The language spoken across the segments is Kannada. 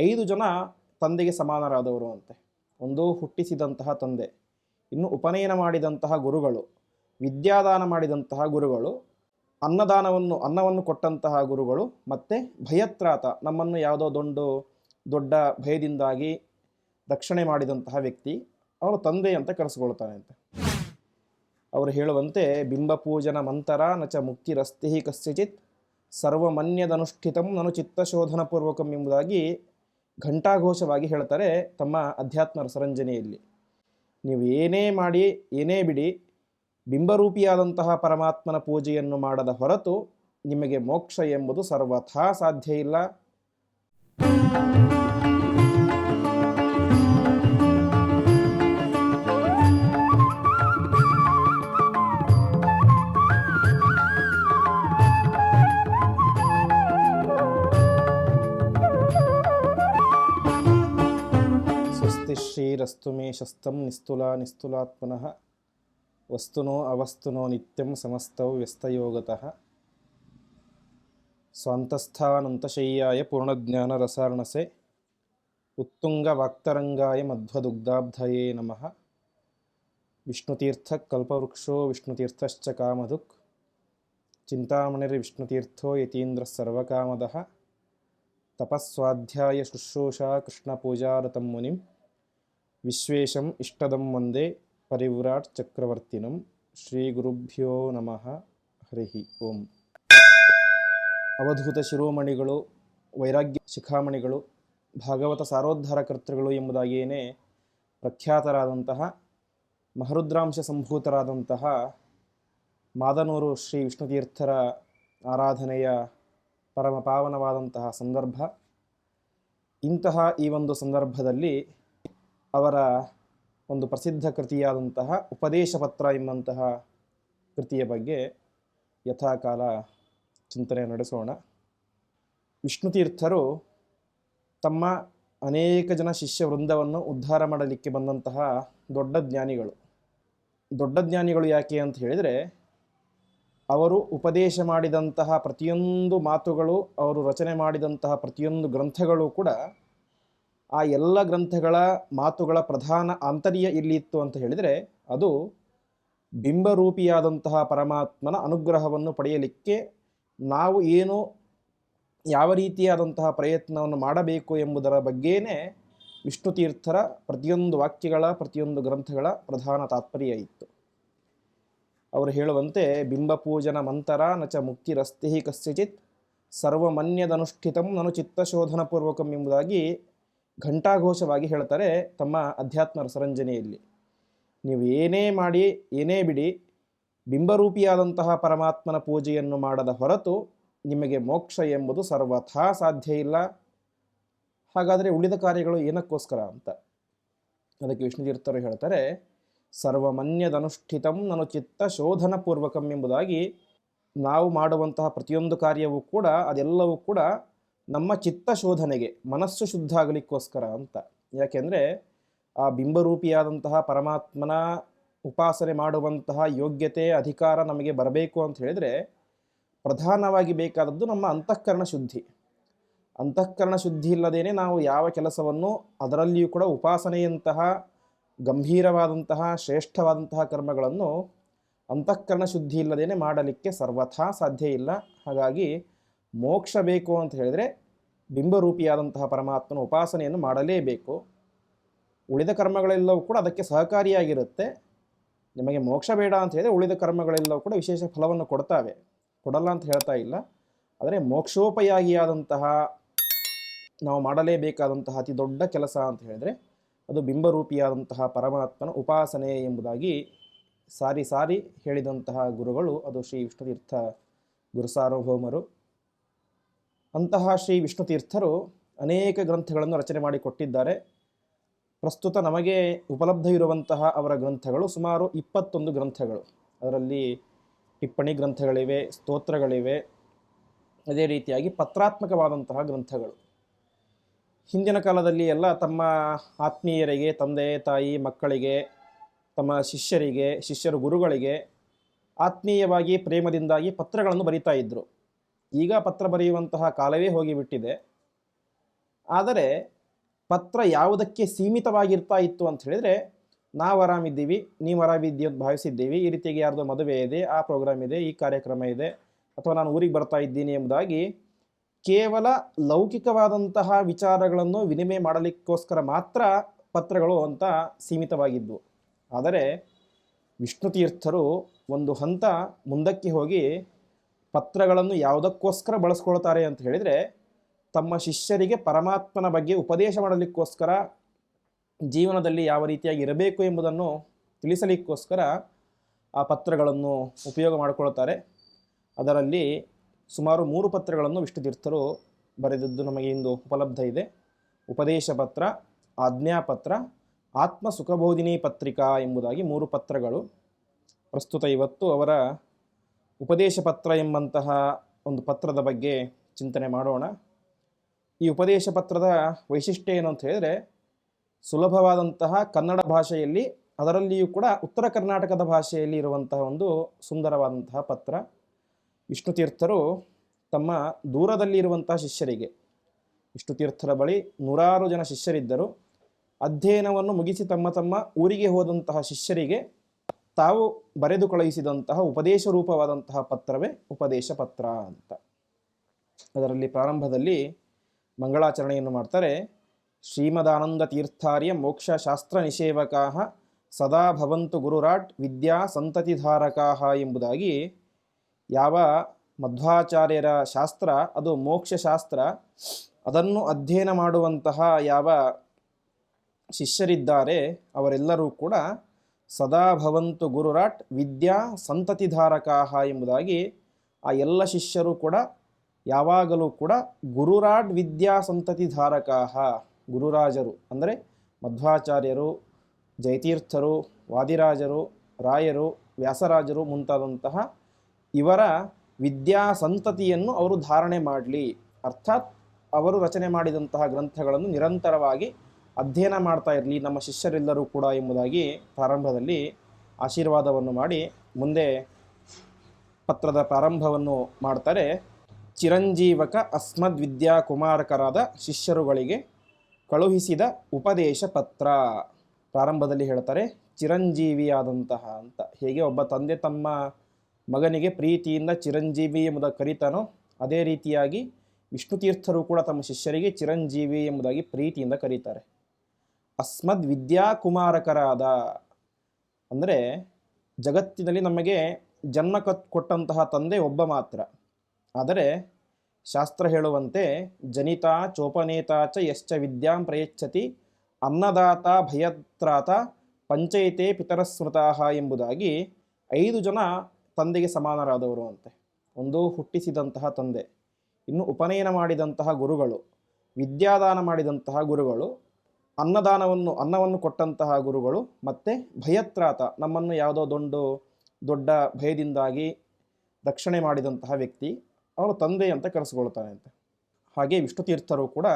ಐದು ಜನ ತಂದೆಗೆ ಸಮಾನರಾದವರು ಅಂತೆ. ಒಂದು ಹುಟ್ಟಿಸಿದಂತಹ ತಂದೆ, ಇನ್ನು ಉಪನಯನ ಮಾಡಿದಂತಹ ಗುರುಗಳು, ವಿದ್ಯಾದಾನ ಮಾಡಿದಂತಹ ಗುರುಗಳು, ಅನ್ನದಾನವನ್ನು, ಅನ್ನವನ್ನು ಕೊಟ್ಟಂತಹ ಗುರುಗಳು, ಮತ್ತು ಭಯತ್ರಾತ, ನಮ್ಮನ್ನು ಯಾವುದೋ ದೊಡ್ಡ ದೊಡ್ಡ ಭಯದಿಂದಾಗಿ ರಕ್ಷಣೆ ಮಾಡಿದಂತಹ ವ್ಯಕ್ತಿ ಅವನು ತಂದೆ ಅಂತ ಕರೆಸಿಕೊಳ್ತಾನೆ ಅಂತ. ಅವರು ಹೇಳುವಂತೆ ಬಿಂಬಪೂಜನ ಮಂತರ ನಚ ಮುಕ್ತಿರಸ್ತಿ ಕಸ್ಯಚಿತ್, ಸರ್ವಮನ್ಯದನುಷ್ಠಿತಂ ನಾನು ಚಿತ್ತಶೋಧನಪೂರ್ವಕಂ ಎಂಬುದಾಗಿ ಘಂಟಾಘೋಷವಾಗಿ ಹೇಳ್ತಾರೆ ತಮ್ಮ ಅಧ್ಯಾತ್ಮ ರಸರಂಜನೆಯಲ್ಲಿ ನೀವು ಏನೇ ಮಾಡಿ, ಏನೇ ಬಿಡಿ, ಬಿಂಬರೂಪಿಯಾದಂತಹ ಪರಮಾತ್ಮನ ಪೂಜೆಯನ್ನು ಮಾಡದ ಹೊರತು ನಿಮಗೆ ಮೋಕ್ಷ ಎಂಬುದು ಸರ್ವಥಾ ಸಾಧ್ಯ ಇಲ್ಲ. శరీరస్తు మే శస్తం నిస్తులా నిస్తులాత్మన వస్తునో అవస్తునో నిత్యం సమస్తౌ వ్యస్తయోగత స్వంతస్థానంతశయ్యాయ పూర్ణజ్ఞానరసారణసే ఉత్తుంగవాక్తరంగాయ మధ్వదుగ్ధాబ్ధయే నమ విష్ణుతీర్థ కల్పవృక్షో విష్ణుతీర్థశ్చ కామధుక్ చింతామణిర్విష్ణుతీర్థో యతీంద్ర సర్వకామద తపస్వాధ్యాయ శుశ్రూషా కృష్ణపూజారతం మునిం ವಿಶ್ವೇಶಂ ಇಷ್ಟದಂ ವಂದೇ ಪರಿವ್ರಾಟ್ ಚಕ್ರವರ್ತಿನಂ ಶ್ರೀ ಗುರುಭ್ಯೋ ನಮಃ ಹರಿಹಿ, ಓಂ. ಅವಧೂತ ಶಿರೋಮಣಿಗಳು, ವೈರಾಗ್ಯ ಶಿಖಾಮಣಿಗಳು, ಭಾಗವತ ಸಾರೋದ್ಧಾರ ಕರ್ತೃಗಳು ಎಂಬುದಾಗಿಯೇ ಪ್ರಖ್ಯಾತರಾದಂತಹ, ಮಹರುದ್ರಾಂಶ ಸಂಭೂತರಾದಂತಹ ಮಾದನೂರು ಶ್ರೀ ವಿಷ್ಣುತೀರ್ಥರ ಆರಾಧನೆಯ ಪರಮ ಪಾವನವಾದಂತಹ ಸಂದರ್ಭ. ಇಂತಹ ಈ ಒಂದು ಸಂದರ್ಭದಲ್ಲಿ ಅವರ ಒಂದು ಪ್ರಸಿದ್ಧ ಕೃತಿಯಾದಂತಹ ಉಪದೇಶ ಪತ್ರ ಎಂಬಂತಹ ಕೃತಿಯ ಬಗ್ಗೆ ಯಥಾಕಾಲ ಚಿಂತನೆ ನಡೆಸೋಣ. ವಿಷ್ಣುತೀರ್ಥರು ತಮ್ಮ ಅನೇಕ ಜನ ಶಿಷ್ಯ ವೃಂದವನ್ನು ಉದ್ಧಾರ ಮಾಡಲಿಕ್ಕೆ ಬಂದಂತಹ ದೊಡ್ಡ ಜ್ಞಾನಿಗಳು. ದೊಡ್ಡ ಜ್ಞಾನಿಗಳು ಯಾಕೆ ಅಂತ ಹೇಳಿದರೆ, ಅವರು ಉಪದೇಶ ಮಾಡಿದಂತಹ ಪ್ರತಿಯೊಂದು ಮಾತುಗಳು, ಅವರು ರಚನೆ ಮಾಡಿದಂತಹ ಪ್ರತಿಯೊಂದು ಗ್ರಂಥಗಳು ಕೂಡ ಆ ಎಲ್ಲ ಗ್ರಂಥಗಳ ಮಾತುಗಳ ಪ್ರಧಾನ ಆಂತರ್ಯ ಎಲ್ಲಿತ್ತು ಅಂತ ಹೇಳಿದರೆ ಅದು ಬಿಂಬರೂಪಿಯಾದಂತಹ ಪರಮಾತ್ಮನ ಅನುಗ್ರಹವನ್ನು ಪಡೆಯಲಿಕ್ಕೆ ನಾವು ಏನು ಯಾವ ರೀತಿಯಾದಂತಹ ಪ್ರಯತ್ನವನ್ನು ಮಾಡಬೇಕು ಎಂಬುದರ ಬಗ್ಗೆನೇ ವಿಷ್ಣುತೀರ್ಥರ ಪ್ರತಿಯೊಂದು ವಾಕ್ಯಗಳ, ಪ್ರತಿಯೊಂದು ಗ್ರಂಥಗಳ ಪ್ರಧಾನ ತಾತ್ಪರ್ಯ ಇತ್ತು. ಅವರು ಹೇಳುವಂತೆ ಬಿಂಬಪೂಜನ ಮಂತರ ನಚ ಮುಕ್ತಿರಸ್ತಿ ಕಸ್ಯಚಿತ್, ಸರ್ವಮನ್ಯದನುಷ್ಠಿತಂ ನನು ಚಿತ್ತಶೋಧನಪೂರ್ವಕಂ ಎಂಬುದಾಗಿ ಘಂಟಾಘೋಷವಾಗಿ ಹೇಳ್ತಾರೆ ತಮ್ಮ ಅಧ್ಯಾತ್ಮ ರಸರಂಜನೆಯಲ್ಲಿ ನೀವು ಏನೇ ಮಾಡಿ, ಏನೇ ಬಿಡಿ, ಬಿಂಬರೂಪಿಯಾದಂತಹ ಪರಮಾತ್ಮನ ಪೂಜೆಯನ್ನು ಮಾಡದ ಹೊರತು ನಿಮಗೆ ಮೋಕ್ಷ ಎಂಬುದು ಸರ್ವಥಾ ಸಾಧ್ಯ ಇಲ್ಲ. ಹಾಗಾದರೆ ಉಳಿದ ಕಾರ್ಯಗಳು ಏನಕ್ಕೋಸ್ಕರ ಅಂತ? ಅದಕ್ಕೆ ವಿಷ್ಣುತೀರ್ಥರು ಹೇಳ್ತಾರೆ, ಸರ್ವಮನ್ಯದನುಷ್ಠಿತಂ ನಾನು ಚಿತ್ತ ಶೋಧನಪೂರ್ವಕಂ ಎಂಬುದಾಗಿ ನಾವು ಮಾಡುವಂತಹ ಪ್ರತಿಯೊಂದು ಕಾರ್ಯವೂ ಕೂಡ, ಅದೆಲ್ಲವೂ ಕೂಡ ನಮ್ಮ ಚಿತ್ತ ಶೋಧನೆಗೆ ಮನಸ್ಸು ಶುದ್ಧ ಆಗಲಿಕ್ಕೋಸ್ಕರ ಅಂತ. ಯಾಕೆಂದರೆ, ಆ ಬಿಂಬರೂಪಿಯಾದಂತಹ ಪರಮಾತ್ಮನ ಉಪಾಸನೆ ಮಾಡುವಂತಹ ಯೋಗ್ಯತೆ, ಅಧಿಕಾರ ನಮಗೆ ಬರಬೇಕು ಅಂತ ಹೇಳಿದರೆ, ಪ್ರಧಾನವಾಗಿ ಬೇಕಾದದ್ದು ನಮ್ಮ ಅಂತಃಕರಣ ಶುದ್ಧಿ. ಅಂತಃಕರಣ ಶುದ್ಧಿ ಇಲ್ಲದೇನೆ ನಾವು ಯಾವ ಕೆಲಸವನ್ನು ಅದರಲ್ಲಿಯೂ ಕೂಡ ಉಪಾಸನೆಯಂತಹ, ಗಂಭೀರವಾದಂತಹ, ಶ್ರೇಷ್ಠವಾದಂತಹ ಕರ್ಮಗಳನ್ನು ಅಂತಃಕರಣ ಶುದ್ಧಿ ಇಲ್ಲದೇನೆ ಮಾಡಲಿಕ್ಕೆ ಸರ್ವಥಾ ಸಾಧ್ಯ ಇಲ್ಲ. ಹಾಗಾಗಿ ಮೋಕ್ಷ ಬೇಕು ಅಂತ ಹೇಳಿದರೆ ಬಿಂಬರೂಪಿಯಾದಂತಹ ಪರಮಾತ್ಮನ ಉಪಾಸನೆಯನ್ನು ಮಾಡಲೇಬೇಕು. ಉಳಿದ ಕರ್ಮಗಳೆಲ್ಲವೂ ಕೂಡ ಅದಕ್ಕೆ ಸಹಕಾರಿಯಾಗಿರುತ್ತೆ. ನಿಮಗೆ ಮೋಕ್ಷ ಬೇಡ ಅಂತ ಹೇಳಿದರೆ ಉಳಿದ ಕರ್ಮಗಳೆಲ್ಲವೂ ಕೂಡ ವಿಶೇಷ ಫಲವನ್ನು ಕೊಡ್ತಾವೆ. ಕೊಡಲ್ಲ ಅಂತ ಹೇಳ್ತಾ ಇಲ್ಲ. ಆದರೆ ಮೋಕ್ಷೋಪಯಾಗಿಯಾದಂತಹ ನಾವು ಮಾಡಲೇಬೇಕಾದಂತಹ ಅತಿ ದೊಡ್ಡ ಕೆಲಸ ಅಂತ ಹೇಳಿದರೆ ಅದು ಬಿಂಬರೂಪಿಯಾದಂತಹ ಪರಮಾತ್ಮನ ಉಪಾಸನೆ ಎಂಬುದಾಗಿ ಸಾರಿ ಸಾರಿ ಹೇಳಿದಂತಹ ಗುರುಗಳು ಅದು ಶ್ರೀ ವಿಷ್ಣುತೀರ್ಥ ಗುರುಸಾರ್ವಭೌಮರು ಅಂತಹ ಶ್ರೀ ವಿಷ್ಣು ತೀರ್ಥರು ಅನೇಕ ಗ್ರಂಥಗಳನ್ನು ರಚನೆ ಮಾಡಿಕೊಟ್ಟಿದ್ದಾರೆ ಪ್ರಸ್ತುತ ನಮಗೆ ಉಪಲಬ್ಧ ಇರುವಂತಹ ಅವರ ಗ್ರಂಥಗಳು ಸುಮಾರು ಇಪ್ಪತ್ತೊಂದು ಗ್ರಂಥಗಳು. ಅದರಲ್ಲಿ ಟಿಪ್ಪಣಿ ಗ್ರಂಥಗಳಿವೆ, ಸ್ತೋತ್ರಗಳಿವೆ. ಅದೇ ರೀತಿಯಾಗಿ ಪತ್ರಾತ್ಮಕವಾದಂತಹ ಗ್ರಂಥಗಳು. ಹಿಂದಿನ ಕಾಲದಲ್ಲಿ ಎಲ್ಲ ತಮ್ಮ ಆತ್ಮೀಯರಿಗೆ, ತಂದೆ, ತಾಯಿ, ಮಕ್ಕಳಿಗೆ, ತಮ್ಮ ಶಿಷ್ಯರಿಗೆ, ಶಿಷ್ಯರು ಗುರುಗಳಿಗೆ ಆತ್ಮೀಯವಾಗಿ ಪ್ರೇಮದಿಂದಾಗಿ ಪತ್ರಗಳನ್ನು ಬರಿತಾ ಇದ್ದರು ಈಗ ಪತ್ರ ಬರೆಯುವಂತಹ ಕಾಲವೇ ಹೋಗಿಬಿಟ್ಟಿದೆ. ಆದರೆ ಪತ್ರ ಯಾವುದಕ್ಕೆ ಸೀಮಿತವಾಗಿರ್ತಾ ಇತ್ತು ಅಂತ ಹೇಳಿದರೆ, ನಾವು ಆರಾಮಿದ್ದೀವಿ, ನೀವು ಆರಾಮಿದ್ದೀವಿ ಅಂತ ಭಾವಿಸಿದ್ದೀವಿ. ಈ ರೀತಿಯಾಗಿ ಯಾರ್ದೋ ಮದುವೆ ಇದೆ, ಆ ಪ್ರೋಗ್ರಾಮ್ ಇದೆ, ಈ ಕಾರ್ಯಕ್ರಮ ಇದೆ, ಅಥವಾ ನಾನು ಊರಿಗೆ ಬರ್ತಾ ಇದ್ದೀನಿ ಎಂಬುದಾಗಿ ಕೇವಲ ಲೌಕಿಕವಾದಂತಹ ವಿಚಾರಗಳನ್ನು ವಿನಿಮಯ ಮಾಡಲಿಕ್ಕೋಸ್ಕರ ಮಾತ್ರ ಪತ್ರಗಳು ಅಂತ ಸೀಮಿತವಾಗಿದ್ದವು ಆದರೆ ವಿಷ್ಣು ತೀರ್ಥರು ಒಂದು ಹಂತ ಮುಂದಕ್ಕೆ ಹೋಗಿ ಪತ್ರಗಳನ್ನು ಯಾವುದಕ್ಕೋಸ್ಕರ ಬಳಸ್ಕೊಳ್ತಾರೆ ಅಂತ ಹೇಳಿದರೆ, ತಮ್ಮ ಶಿಷ್ಯರಿಗೆ ಪರಮಾತ್ಮನ ಬಗ್ಗೆ ಉಪದೇಶ ಮಾಡಲಿಕ್ಕೋಸ್ಕರ, ಜೀವನದಲ್ಲಿ ಯಾವ ರೀತಿಯಾಗಿ ಇರಬೇಕು ಎಂಬುದನ್ನು ತಿಳಿಸಲಿಕ್ಕೋಸ್ಕರ ಆ ಪತ್ರಗಳನ್ನು ಉಪಯೋಗ ಮಾಡಿಕೊಳ್ತಾರೆ. ಅದರಲ್ಲಿ ಸುಮಾರು ಮೂರು ಪತ್ರಗಳನ್ನು ವಿಷ್ಣು ತೀರ್ಥರು ಬರೆದದ್ದು ನಮಗೆ ಇಂದು ಉಪಲಬ್ಧ ಇದೆ. ಉಪದೇಶ ಪತ್ರ ಆಜ್ಞಾಪತ್ರ ಆತ್ಮ ಸುಖಬೋಧಿನಿ ಪತ್ರಿಕಾ ಎಂಬುದಾಗಿ ಮೂರು ಪತ್ರಗಳು. ಪ್ರಸ್ತುತ ಇವತ್ತು ಅವರ ಉಪದೇಶ ಪತ್ರ ಎಂಬಂತಹ ಒಂದು ಪತ್ರದ ಬಗ್ಗೆ ಚಿಂತನೆ ಮಾಡೋಣ. ಈ ಉಪದೇಶ ಪತ್ರದ ವೈಶಿಷ್ಟ್ಯ ಏನು ಅಂತ ಹೇಳಿದರೆ, ಸುಲಭವಾದಂತಹ ಕನ್ನಡ ಭಾಷೆಯಲ್ಲಿ, ಅದರಲ್ಲಿಯೂ ಕೂಡ ಉತ್ತರ ಕರ್ನಾಟಕದ ಭಾಷೆಯಲ್ಲಿ ಇರುವಂತಹ ಒಂದು ಸುಂದರವಾದಂತಹ ಪತ್ರ. ವಿಷ್ಣು ತೀರ್ಥರು ತಮ್ಮ ದೂರದಲ್ಲಿ ಇರುವಂತಹ ಶಿಷ್ಯರಿಗೆ ವಿಷ್ಣು ತೀರ್ಥರ ಬಳಿ ನೂರಾರು ಜನ ಶಿಷ್ಯರಿದ್ದರು. ಅಧ್ಯಯನವನ್ನು ಮುಗಿಸಿ ತಮ್ಮ ತಮ್ಮ ಊರಿಗೆ ಹೋದಂತಹ ಶಿಷ್ಯರಿಗೆ ತಾವು ಬರೆದು ಕಳುಹಿಸಿದಂತಹ ಉಪದೇಶ ರೂಪವಾದಂತಹ ಪತ್ರವೇ ಉಪದೇಶ ಪತ್ರ ಅಂತ. ಅದರಲ್ಲಿ ಪ್ರಾರಂಭದಲ್ಲಿ ಮಂಗಳಾಚರಣೆಯನ್ನು ಮಾಡ್ತಾರೆ. ಶ್ರೀಮದಾನಂದ ತೀರ್ಥಾರ್ಯ ಮೋಕ್ಷ ಶಾಸ್ತ್ರ ನಿಷೇವಕಾ ಸದಾ ಭವಂತು ಗುರುರಾಟ್ ವಿದ್ಯಾ ಸಂತತಿಧಾರಕಾ ಎಂಬುದಾಗಿ ಯಾವ ಮಧ್ವಾಚಾರ್ಯರ ಶಾಸ್ತ್ರ, ಅದು ಮೋಕ್ಷ ಶಾಸ್ತ್ರ, ಅದನ್ನು ಅಧ್ಯಯನ ಮಾಡುವಂತಹ ಯಾವ ಶಿಷ್ಯರಿದ್ದಾರೆ ಅವರೆಲ್ಲರೂ ಕೂಡ ಸದಾ ಭವಂತು ಗುರುರಾಟ್ ವಿದ್ಯಾ ಸಂತತಿಧಾರಕಾಹ ಎಂಬುದಾಗಿ ಆ ಎಲ್ಲ ಶಿಷ್ಯರು ಕೂಡ ಯಾವಾಗಲೂ ಕೂಡ ಗುರುರಾಡ್ ವಿದ್ಯಾ ಸಂತತಿಧಾರಕಾಹ, ಗುರುರಾಜರು ಅಂದರೆ ಮಧ್ವಾಚಾರ್ಯರು, ಜಯತೀರ್ಥರು, ವಾದಿರಾಜರು, ರಾಯರು, ವ್ಯಾಸರಾಜರು ಮುಂತಾದಂತಹ ಇವರ ವಿದ್ಯಾ ಸಂತತಿಯನ್ನು ಅವರು ಧಾರಣೆ ಮಾಡಲಿ. ಅರ್ಥಾತ್ ಅವರು ರಚನೆ ಮಾಡಿದಂತಹ ಗ್ರಂಥಗಳನ್ನು ನಿರಂತರವಾಗಿ ಅಧ್ಯಯನ ಮಾಡ್ತಾ ಇರಲಿ, ನಮ್ಮ ಶಿಷ್ಯರೆಲ್ಲರೂ ಕೂಡ ಎಂಬುದಾಗಿ ಪ್ರಾರಂಭದಲ್ಲಿ ಆಶೀರ್ವಾದವನ್ನು ಮಾಡಿ ಮುಂದೆ ಪತ್ರದ ಪ್ರಾರಂಭವನ್ನು ಮಾಡ್ತಾರೆ. ಚಿರಂಜೀವಕ ಅಸ್ಮದ್ ವಿದ್ಯಾ ಕುಮಾರಕರಾದ ಶಿಷ್ಯರುಗಳಿಗೆ ಕಳುಹಿಸಿದ ಉಪದೇಶ ಪತ್ರ ಪ್ರಾರಂಭದಲ್ಲಿ ಹೇಳ್ತಾರೆ. ಚಿರಂಜೀವಿಯಾದಂತಹ ಅಂತ. ಹೇಗೆ ಒಬ್ಬ ತಂದೆ ತಮ್ಮ ಮಗನಿಗೆ ಪ್ರೀತಿಯಿಂದ ಚಿರಂಜೀವಿ ಎಂಬುದ ಕರೀತಾನೋ ಅದೇ ರೀತಿಯಾಗಿ ವಿಷ್ಣು ತೀರ್ಥರು ಕೂಡ ತಮ್ಮ ಶಿಷ್ಯರಿಗೆ ಚಿರಂಜೀವಿ ಎಂಬುದಾಗಿ ಪ್ರೀತಿಯಿಂದ ಕರೀತಾರೆ. ಅಸ್ಮದ್ ವಿದ್ಯಾಕುಮಾರಕರಾದ, ಅಂದರೆ ಜಗತ್ತಿನಲ್ಲಿ ನಮಗೆ ಜನ್ಮ ಕೊಟ್ಟಂತಹ ತಂದೆ ಒಬ್ಬ ಮಾತ್ರ. ಆದರೆ ಶಾಸ್ತ್ರ ಹೇಳುವಂತೆ, ಜನಿತ ಚೋಪನೇತ ಚ ಯಶ್ಚ ವಿದ್ಯಾಂ ಪ್ರಯಚ್ಛತಿ, ಅನ್ನದಾತ ಭಯತ್ರಾತ ಪಂಚೈತೆ ಪಿತರಸ್ಮೃತಾಹ ಎಂಬುದಾಗಿ ಐದು ಜನ ತಂದೆಗೆ ಸಮಾನರಾದವರು ಅಂತೆ. ಒಂದು ಹುಟ್ಟಿಸಿದಂತಹ ತಂದೆ, ಇನ್ನು ಉಪನಯನ ಮಾಡಿದಂತಹ ಗುರುಗಳು, ವಿದ್ಯಾದಾನ ಮಾಡಿದಂತಹ ಗುರುಗಳು ಅನ್ನದಾನವನ್ನು, ಅನ್ನವನ್ನು ಕೊಟ್ಟಂತಹ ಗುರುಗಳು ಮತ್ತು ಭಯತ್ರಾತ, ನಮ್ಮನ್ನು ಯಾವುದೋ ದೊಡ್ಡ ದೊಡ್ಡ ಭಯದಿಂದಾಗಿ ರಕ್ಷಣೆ ಮಾಡಿದಂತಹ ವ್ಯಕ್ತಿ ಅವನು ತಂದೆ ಅಂತ ಕರೆಸ್ಕೊಳ್ತಾನೆ ಅಂತ. ಹಾಗೆ ವಿಷ್ಣು ತೀರ್ಥರು ಕೂಡ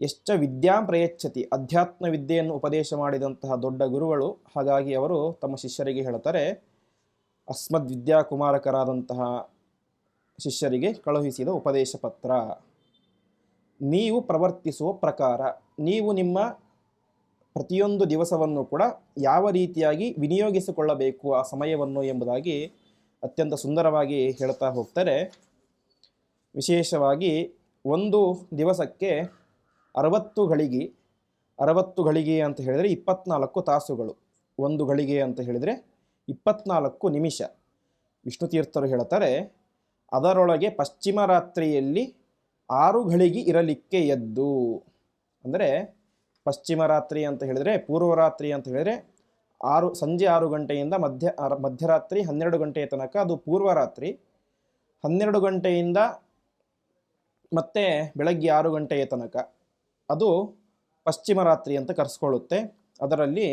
ಎಷ್ಟ ವಿದ್ಯಾಂ ಪ್ರಯಚ್ಛತಿ, ಅಧ್ಯಾತ್ಮ ವಿದ್ಯೆಯನ್ನು ಉಪದೇಶ ಮಾಡಿದಂತಹ ದೊಡ್ಡ ಗುರುಗಳು, ಹಾಗಾಗಿ ಅವರು ತಮ್ಮ ಶಿಷ್ಯರಿಗೆ ಹೇಳ್ತಾರೆ, ಅಸ್ಮದ್ ವಿದ್ಯಾಕುಮಾರಕರಾದಂತಹ ಶಿಷ್ಯರಿಗೆ ಕಳುಹಿಸಿದ ಉಪದೇಶ ಪತ್ರ. ನೀವು ಪ್ರವರ್ತಿಸುವ ಪ್ರಕಾರ ನೀವು ನಿಮ್ಮ ಪ್ರತಿಯೊಂದು ದಿವಸವನ್ನು ಕೂಡ ಯಾವ ರೀತಿಯಾಗಿ ವಿನಿಯೋಗಿಸಿಕೊಳ್ಳಬೇಕು ಆ ಸಮಯವನ್ನು ಎಂಬುದಾಗಿ ಅತ್ಯಂತ ಸುಂದರವಾಗಿ ಹೇಳ್ತಾ ಹೋಗ್ತಾರೆ. ವಿಶೇಷವಾಗಿ ಒಂದು ದಿವಸಕ್ಕೆ ಅರವತ್ತು ಗಳಿಗೆ ಅರವತ್ತು ಗಳಿಗೆ ಅಂತ ಹೇಳಿದರೆ ಇಪ್ಪತ್ನಾಲ್ಕು ತಾಸುಗಳು. ಒಂದು ಗಳಿಗೆ ಅಂತ ಹೇಳಿದರೆ ಇಪ್ಪತ್ನಾಲ್ಕು ನಿಮಿಷ. ವಿಷ್ಣು ತೀರ್ಥರು ಹೇಳ್ತಾರೆ, ಅದರೊಳಗೆ ಪಶ್ಚಿಮ ರಾತ್ರಿಯಲ್ಲಿ ಆರು ಗಳಿಗೆ ಇರಲಿಕ್ಕೆ ಎದ್ದು. ಅಂದರೆ ಪಶ್ಚಿಮ ರಾತ್ರಿ ಅಂತ ಹೇಳಿದರೆ ಪೂರ್ವರಾತ್ರಿ ಅಂತ ಹೇಳಿದರೆ ಆರು, ಸಂಜೆ ಆರು ಗಂಟೆಯಿಂದ ಮಧ್ಯ ಮಧ್ಯರಾತ್ರಿ ಹನ್ನೆರಡು ಗಂಟೆಯ ತನಕ ಅದು ಪೂರ್ವರಾತ್ರಿ ಹನ್ನೆರಡು ಗಂಟೆಯಿಂದ ಮತ್ತೆ ಬೆಳಗ್ಗೆ ಆರು ಗಂಟೆಯ ತನಕ ಅದು ಪಶ್ಚಿಮ ರಾತ್ರಿ ಅಂತ ಕರೆಸ್ಕೊಳ್ಳುತ್ತೆ. ಅದರಲ್ಲಿ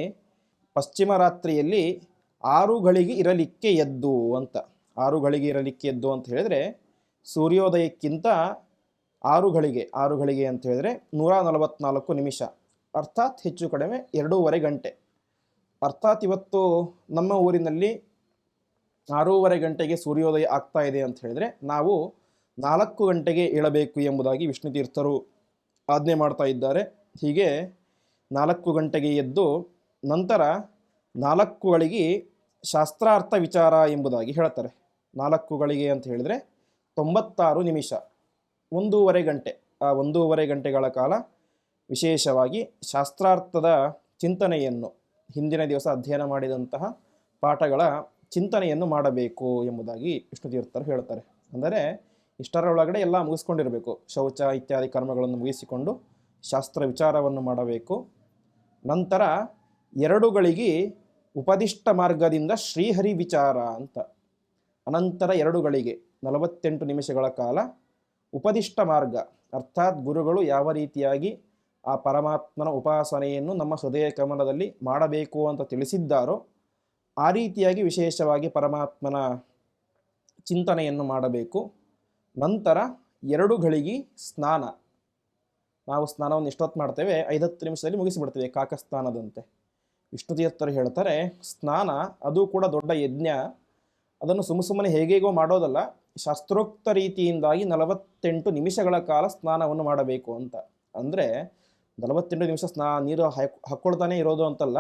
ಪಶ್ಚಿಮ ರಾತ್ರಿಯಲ್ಲಿ ಆರು ಗಳಿಗೆ ಇರಲಿಕ್ಕೆ ಎದ್ದು ಅಂತ, ಆರು ಗಳಿಗೆ ಇರಲಿಕ್ಕೆ ಎದ್ದು ಅಂತ ಹೇಳಿದರೆ ಸೂರ್ಯೋದಯಕ್ಕಿಂತ ಆರು ಗಳಿಗೆ ಆರು ಗಳಿಗೆ ಅಂತ ಹೇಳಿದರೆ ನೂರ ನಲವತ್ತ್ನಾಲ್ಕು ನಿಮಿಷ. ಅರ್ಥಾತ್ ಹೆಚ್ಚು ಕಡಿಮೆ ಎರಡೂವರೆ ಗಂಟೆ. ಅರ್ಥಾತ್ ಇವತ್ತು ನಮ್ಮ ಊರಿನಲ್ಲಿ ಆರೂವರೆ ಗಂಟೆಗೆ ಸೂರ್ಯೋದಯ ಆಗ್ತಾ ಇದೆ ಅಂತ ಹೇಳಿದರೆ ನಾವು ನಾಲ್ಕು ಗಂಟೆಗೆ ಏಳಬೇಕು ಎಂಬುದಾಗಿ ವಿಷ್ಣು ತೀರ್ಥರು ಆಜ್ಞೆ ಮಾಡ್ತಾ ಇದ್ದಾರೆ. ಹೀಗೆ ನಾಲ್ಕು ಗಂಟೆಗೆ ಎದ್ದು ನಂತರ ನಾಲ್ಕುಗಳಿಗೆ ಶಾಸ್ತ್ರಾರ್ಥ ವಿಚಾರ ಎಂಬುದಾಗಿ ಹೇಳ್ತಾರೆ. ನಾಲ್ಕುಗಳಿಗೆ ಅಂತ ಹೇಳಿದರೆ ತೊಂಬತ್ತಾರು ನಿಮಿಷ. ಒಂದೂವರೆ ಗಂಟೆ, ಆ ಒಂದೂವರೆ ಗಂಟೆಗಳ ಕಾಲ ವಿಶೇಷವಾಗಿ ಶಾಸ್ತ್ರಾರ್ಥದ ಚಿಂತನೆಯನ್ನು, ಹಿಂದಿನ ದಿವಸ ಅಧ್ಯಯನ ಮಾಡಿದಂತಹ ಪಾಠಗಳ ಚಿಂತನೆಯನ್ನು ಮಾಡಬೇಕು ಎಂಬುದಾಗಿ ವಿಷ್ಣು ತೀರ್ಥರು ಹೇಳ್ತಾರೆ. ಅಂದರೆ ಇಷ್ಟರೊಳಗಡೆ ಎಲ್ಲ ಮುಗಿಸ್ಕೊಂಡಿರಬೇಕು. ಶೌಚ ಇತ್ಯಾದಿ ಕರ್ಮಗಳನ್ನು ಮುಗಿಸಿಕೊಂಡು ಶಾಸ್ತ್ರ ವಿಚಾರವನ್ನು ಮಾಡಬೇಕು. ನಂತರ ಎರಡುಗಳಿಗೆ ಉಪದಿಷ್ಟ ಮಾರ್ಗದಿಂದ ಶ್ರೀಹರಿ ವಿಚಾರ ಅಂತ. ಅನಂತರ ಎರಡುಗಳಿಗೆ ನಲವತ್ತೆಂಟು ನಿಮಿಷಗಳ ಕಾಲ ಉಪದಿಷ್ಟ ಮಾರ್ಗ, ಅರ್ಥಾತ್ ಗುರುಗಳು ಯಾವ ರೀತಿಯಾಗಿ ಆ ಪರಮಾತ್ಮನ ಉಪಾಸನೆಯನ್ನು ನಮ್ಮ ಹೃದಯ ಕಮಲದಲ್ಲಿ ಮಾಡಬೇಕು ಅಂತ ತಿಳಿಸಿದ್ದಾರೋ, ಆ ರೀತಿಯಾಗಿ ವಿಶೇಷವಾಗಿ ಪರಮಾತ್ಮನ ಚಿಂತನೆಯನ್ನು ಮಾಡಬೇಕು. ನಂತರ ಎರಡು ಗಳಿಗೆ ಸ್ನಾನ. ನಾವು ಸ್ನಾನವನ್ನು ಎಷ್ಟೊತ್ತು ಮಾಡ್ತೇವೆ, ಐದತ್ತು ನಿಮಿಷದಲ್ಲಿ ಮುಗಿಸಿಬಿಡ್ತೇವೆ ಕಾಕಸ್ನಾನದಂತೆ. ವಿಷ್ಣು ತೀರ್ಥರು ಹೇಳ್ತಾರೆ, ಸ್ನಾನ ಅದು ಕೂಡ ದೊಡ್ಡ ಯಜ್ಞ. ಅದನ್ನು ಸುಮ್ಮ ಸುಮ್ಮನೆ ಹೇಗೇಗೋ ಮಾಡೋದಲ್ಲ ಶಾಸ್ತ್ರೋಕ್ತ ರೀತಿಯಿಂದಾಗಿ ನಲವತ್ತೆಂಟು ನಿಮಿಷಗಳ ಕಾಲ ಸ್ನಾನವನ್ನು ಮಾಡಬೇಕು ಅಂತ. ಅಂದರೆ ನಲವತ್ತೆಂಟು ನಿಮಿಷ ಸ್ನಾ, ನೀರು ಹಾಕೊಳ್ತಾನೆ ಇರೋದು ಅಂತಲ್ಲ,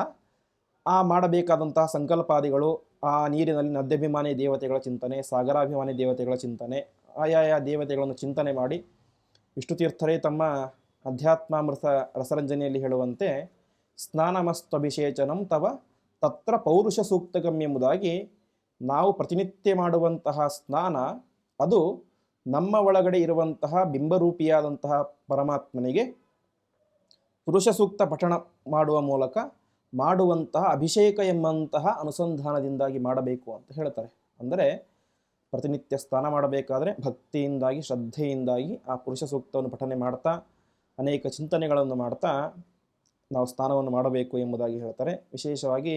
ಆ ಮಾಡಬೇಕಾದಂತಹ ಸಂಕಲ್ಪಾದಿಗಳು, ಆ ನೀರಿನಲ್ಲಿ ನದ್ಯಾಭಿಮಾನಿ ದೇವತೆಗಳ ಚಿಂತನೆ, ಸಾಗರಾಭಿಮಾನಿ ದೇವತೆಗಳ ಚಿಂತನೆ, ಆಯಾಯ ದೇವತೆಗಳನ್ನು ಚಿಂತನೆ ಮಾಡಿ, ವಿಷ್ಣು ತೀರ್ಥರೇ ತಮ್ಮ ಅಧ್ಯಾತ್ಮಾಮೃತ ರಸರಂಜನೆಯಲ್ಲಿ ಹೇಳುವಂತೆ, ಸ್ನಾನಮಸ್ತಭಿಷೇಚನಂ ತವ ತತ್ರ ಪೌರುಷ ಸೂಕ್ತಗಮ್ ಎಂಬುದಾಗಿ ನಾವು ಪ್ರತಿನಿತ್ಯ ಮಾಡುವಂತಹ ಸ್ನಾನ ಅದು ನಮ್ಮ ಒಳಗಡೆ ಇರುವಂತಹ ಬಿಂಬರೂಪಿಯಾದಂತಹ ಪರಮಾತ್ಮನಿಗೆ ಪುರುಷ ಸೂಕ್ತ ಪಠಣ ಮಾಡುವ ಮೂಲಕ ಮಾಡುವಂತಹ ಅಭಿಷೇಕ ಎಂಬಂತಹ ಅನುಸಂಧಾನದಿಂದಾಗಿ ಮಾಡಬೇಕು ಅಂತ ಹೇಳ್ತಾರೆ. ಅಂದರೆ ಪ್ರತಿನಿತ್ಯ ಸ್ನಾನ ಮಾಡಬೇಕಾದರೆ ಭಕ್ತಿಯಿಂದಾಗಿ, ಶ್ರದ್ಧೆಯಿಂದಾಗಿ ಆ ಪುರುಷ ಸೂಕ್ತವನ್ನು ಪಠನೆ ಮಾಡ್ತಾ, ಅನೇಕ ಚಿಂತನೆಗಳನ್ನು ಮಾಡ್ತಾ ನಾವು ಸ್ನಾನವನ್ನು ಮಾಡಬೇಕು ಎಂಬುದಾಗಿ ಹೇಳ್ತಾರೆ. ವಿಶೇಷವಾಗಿ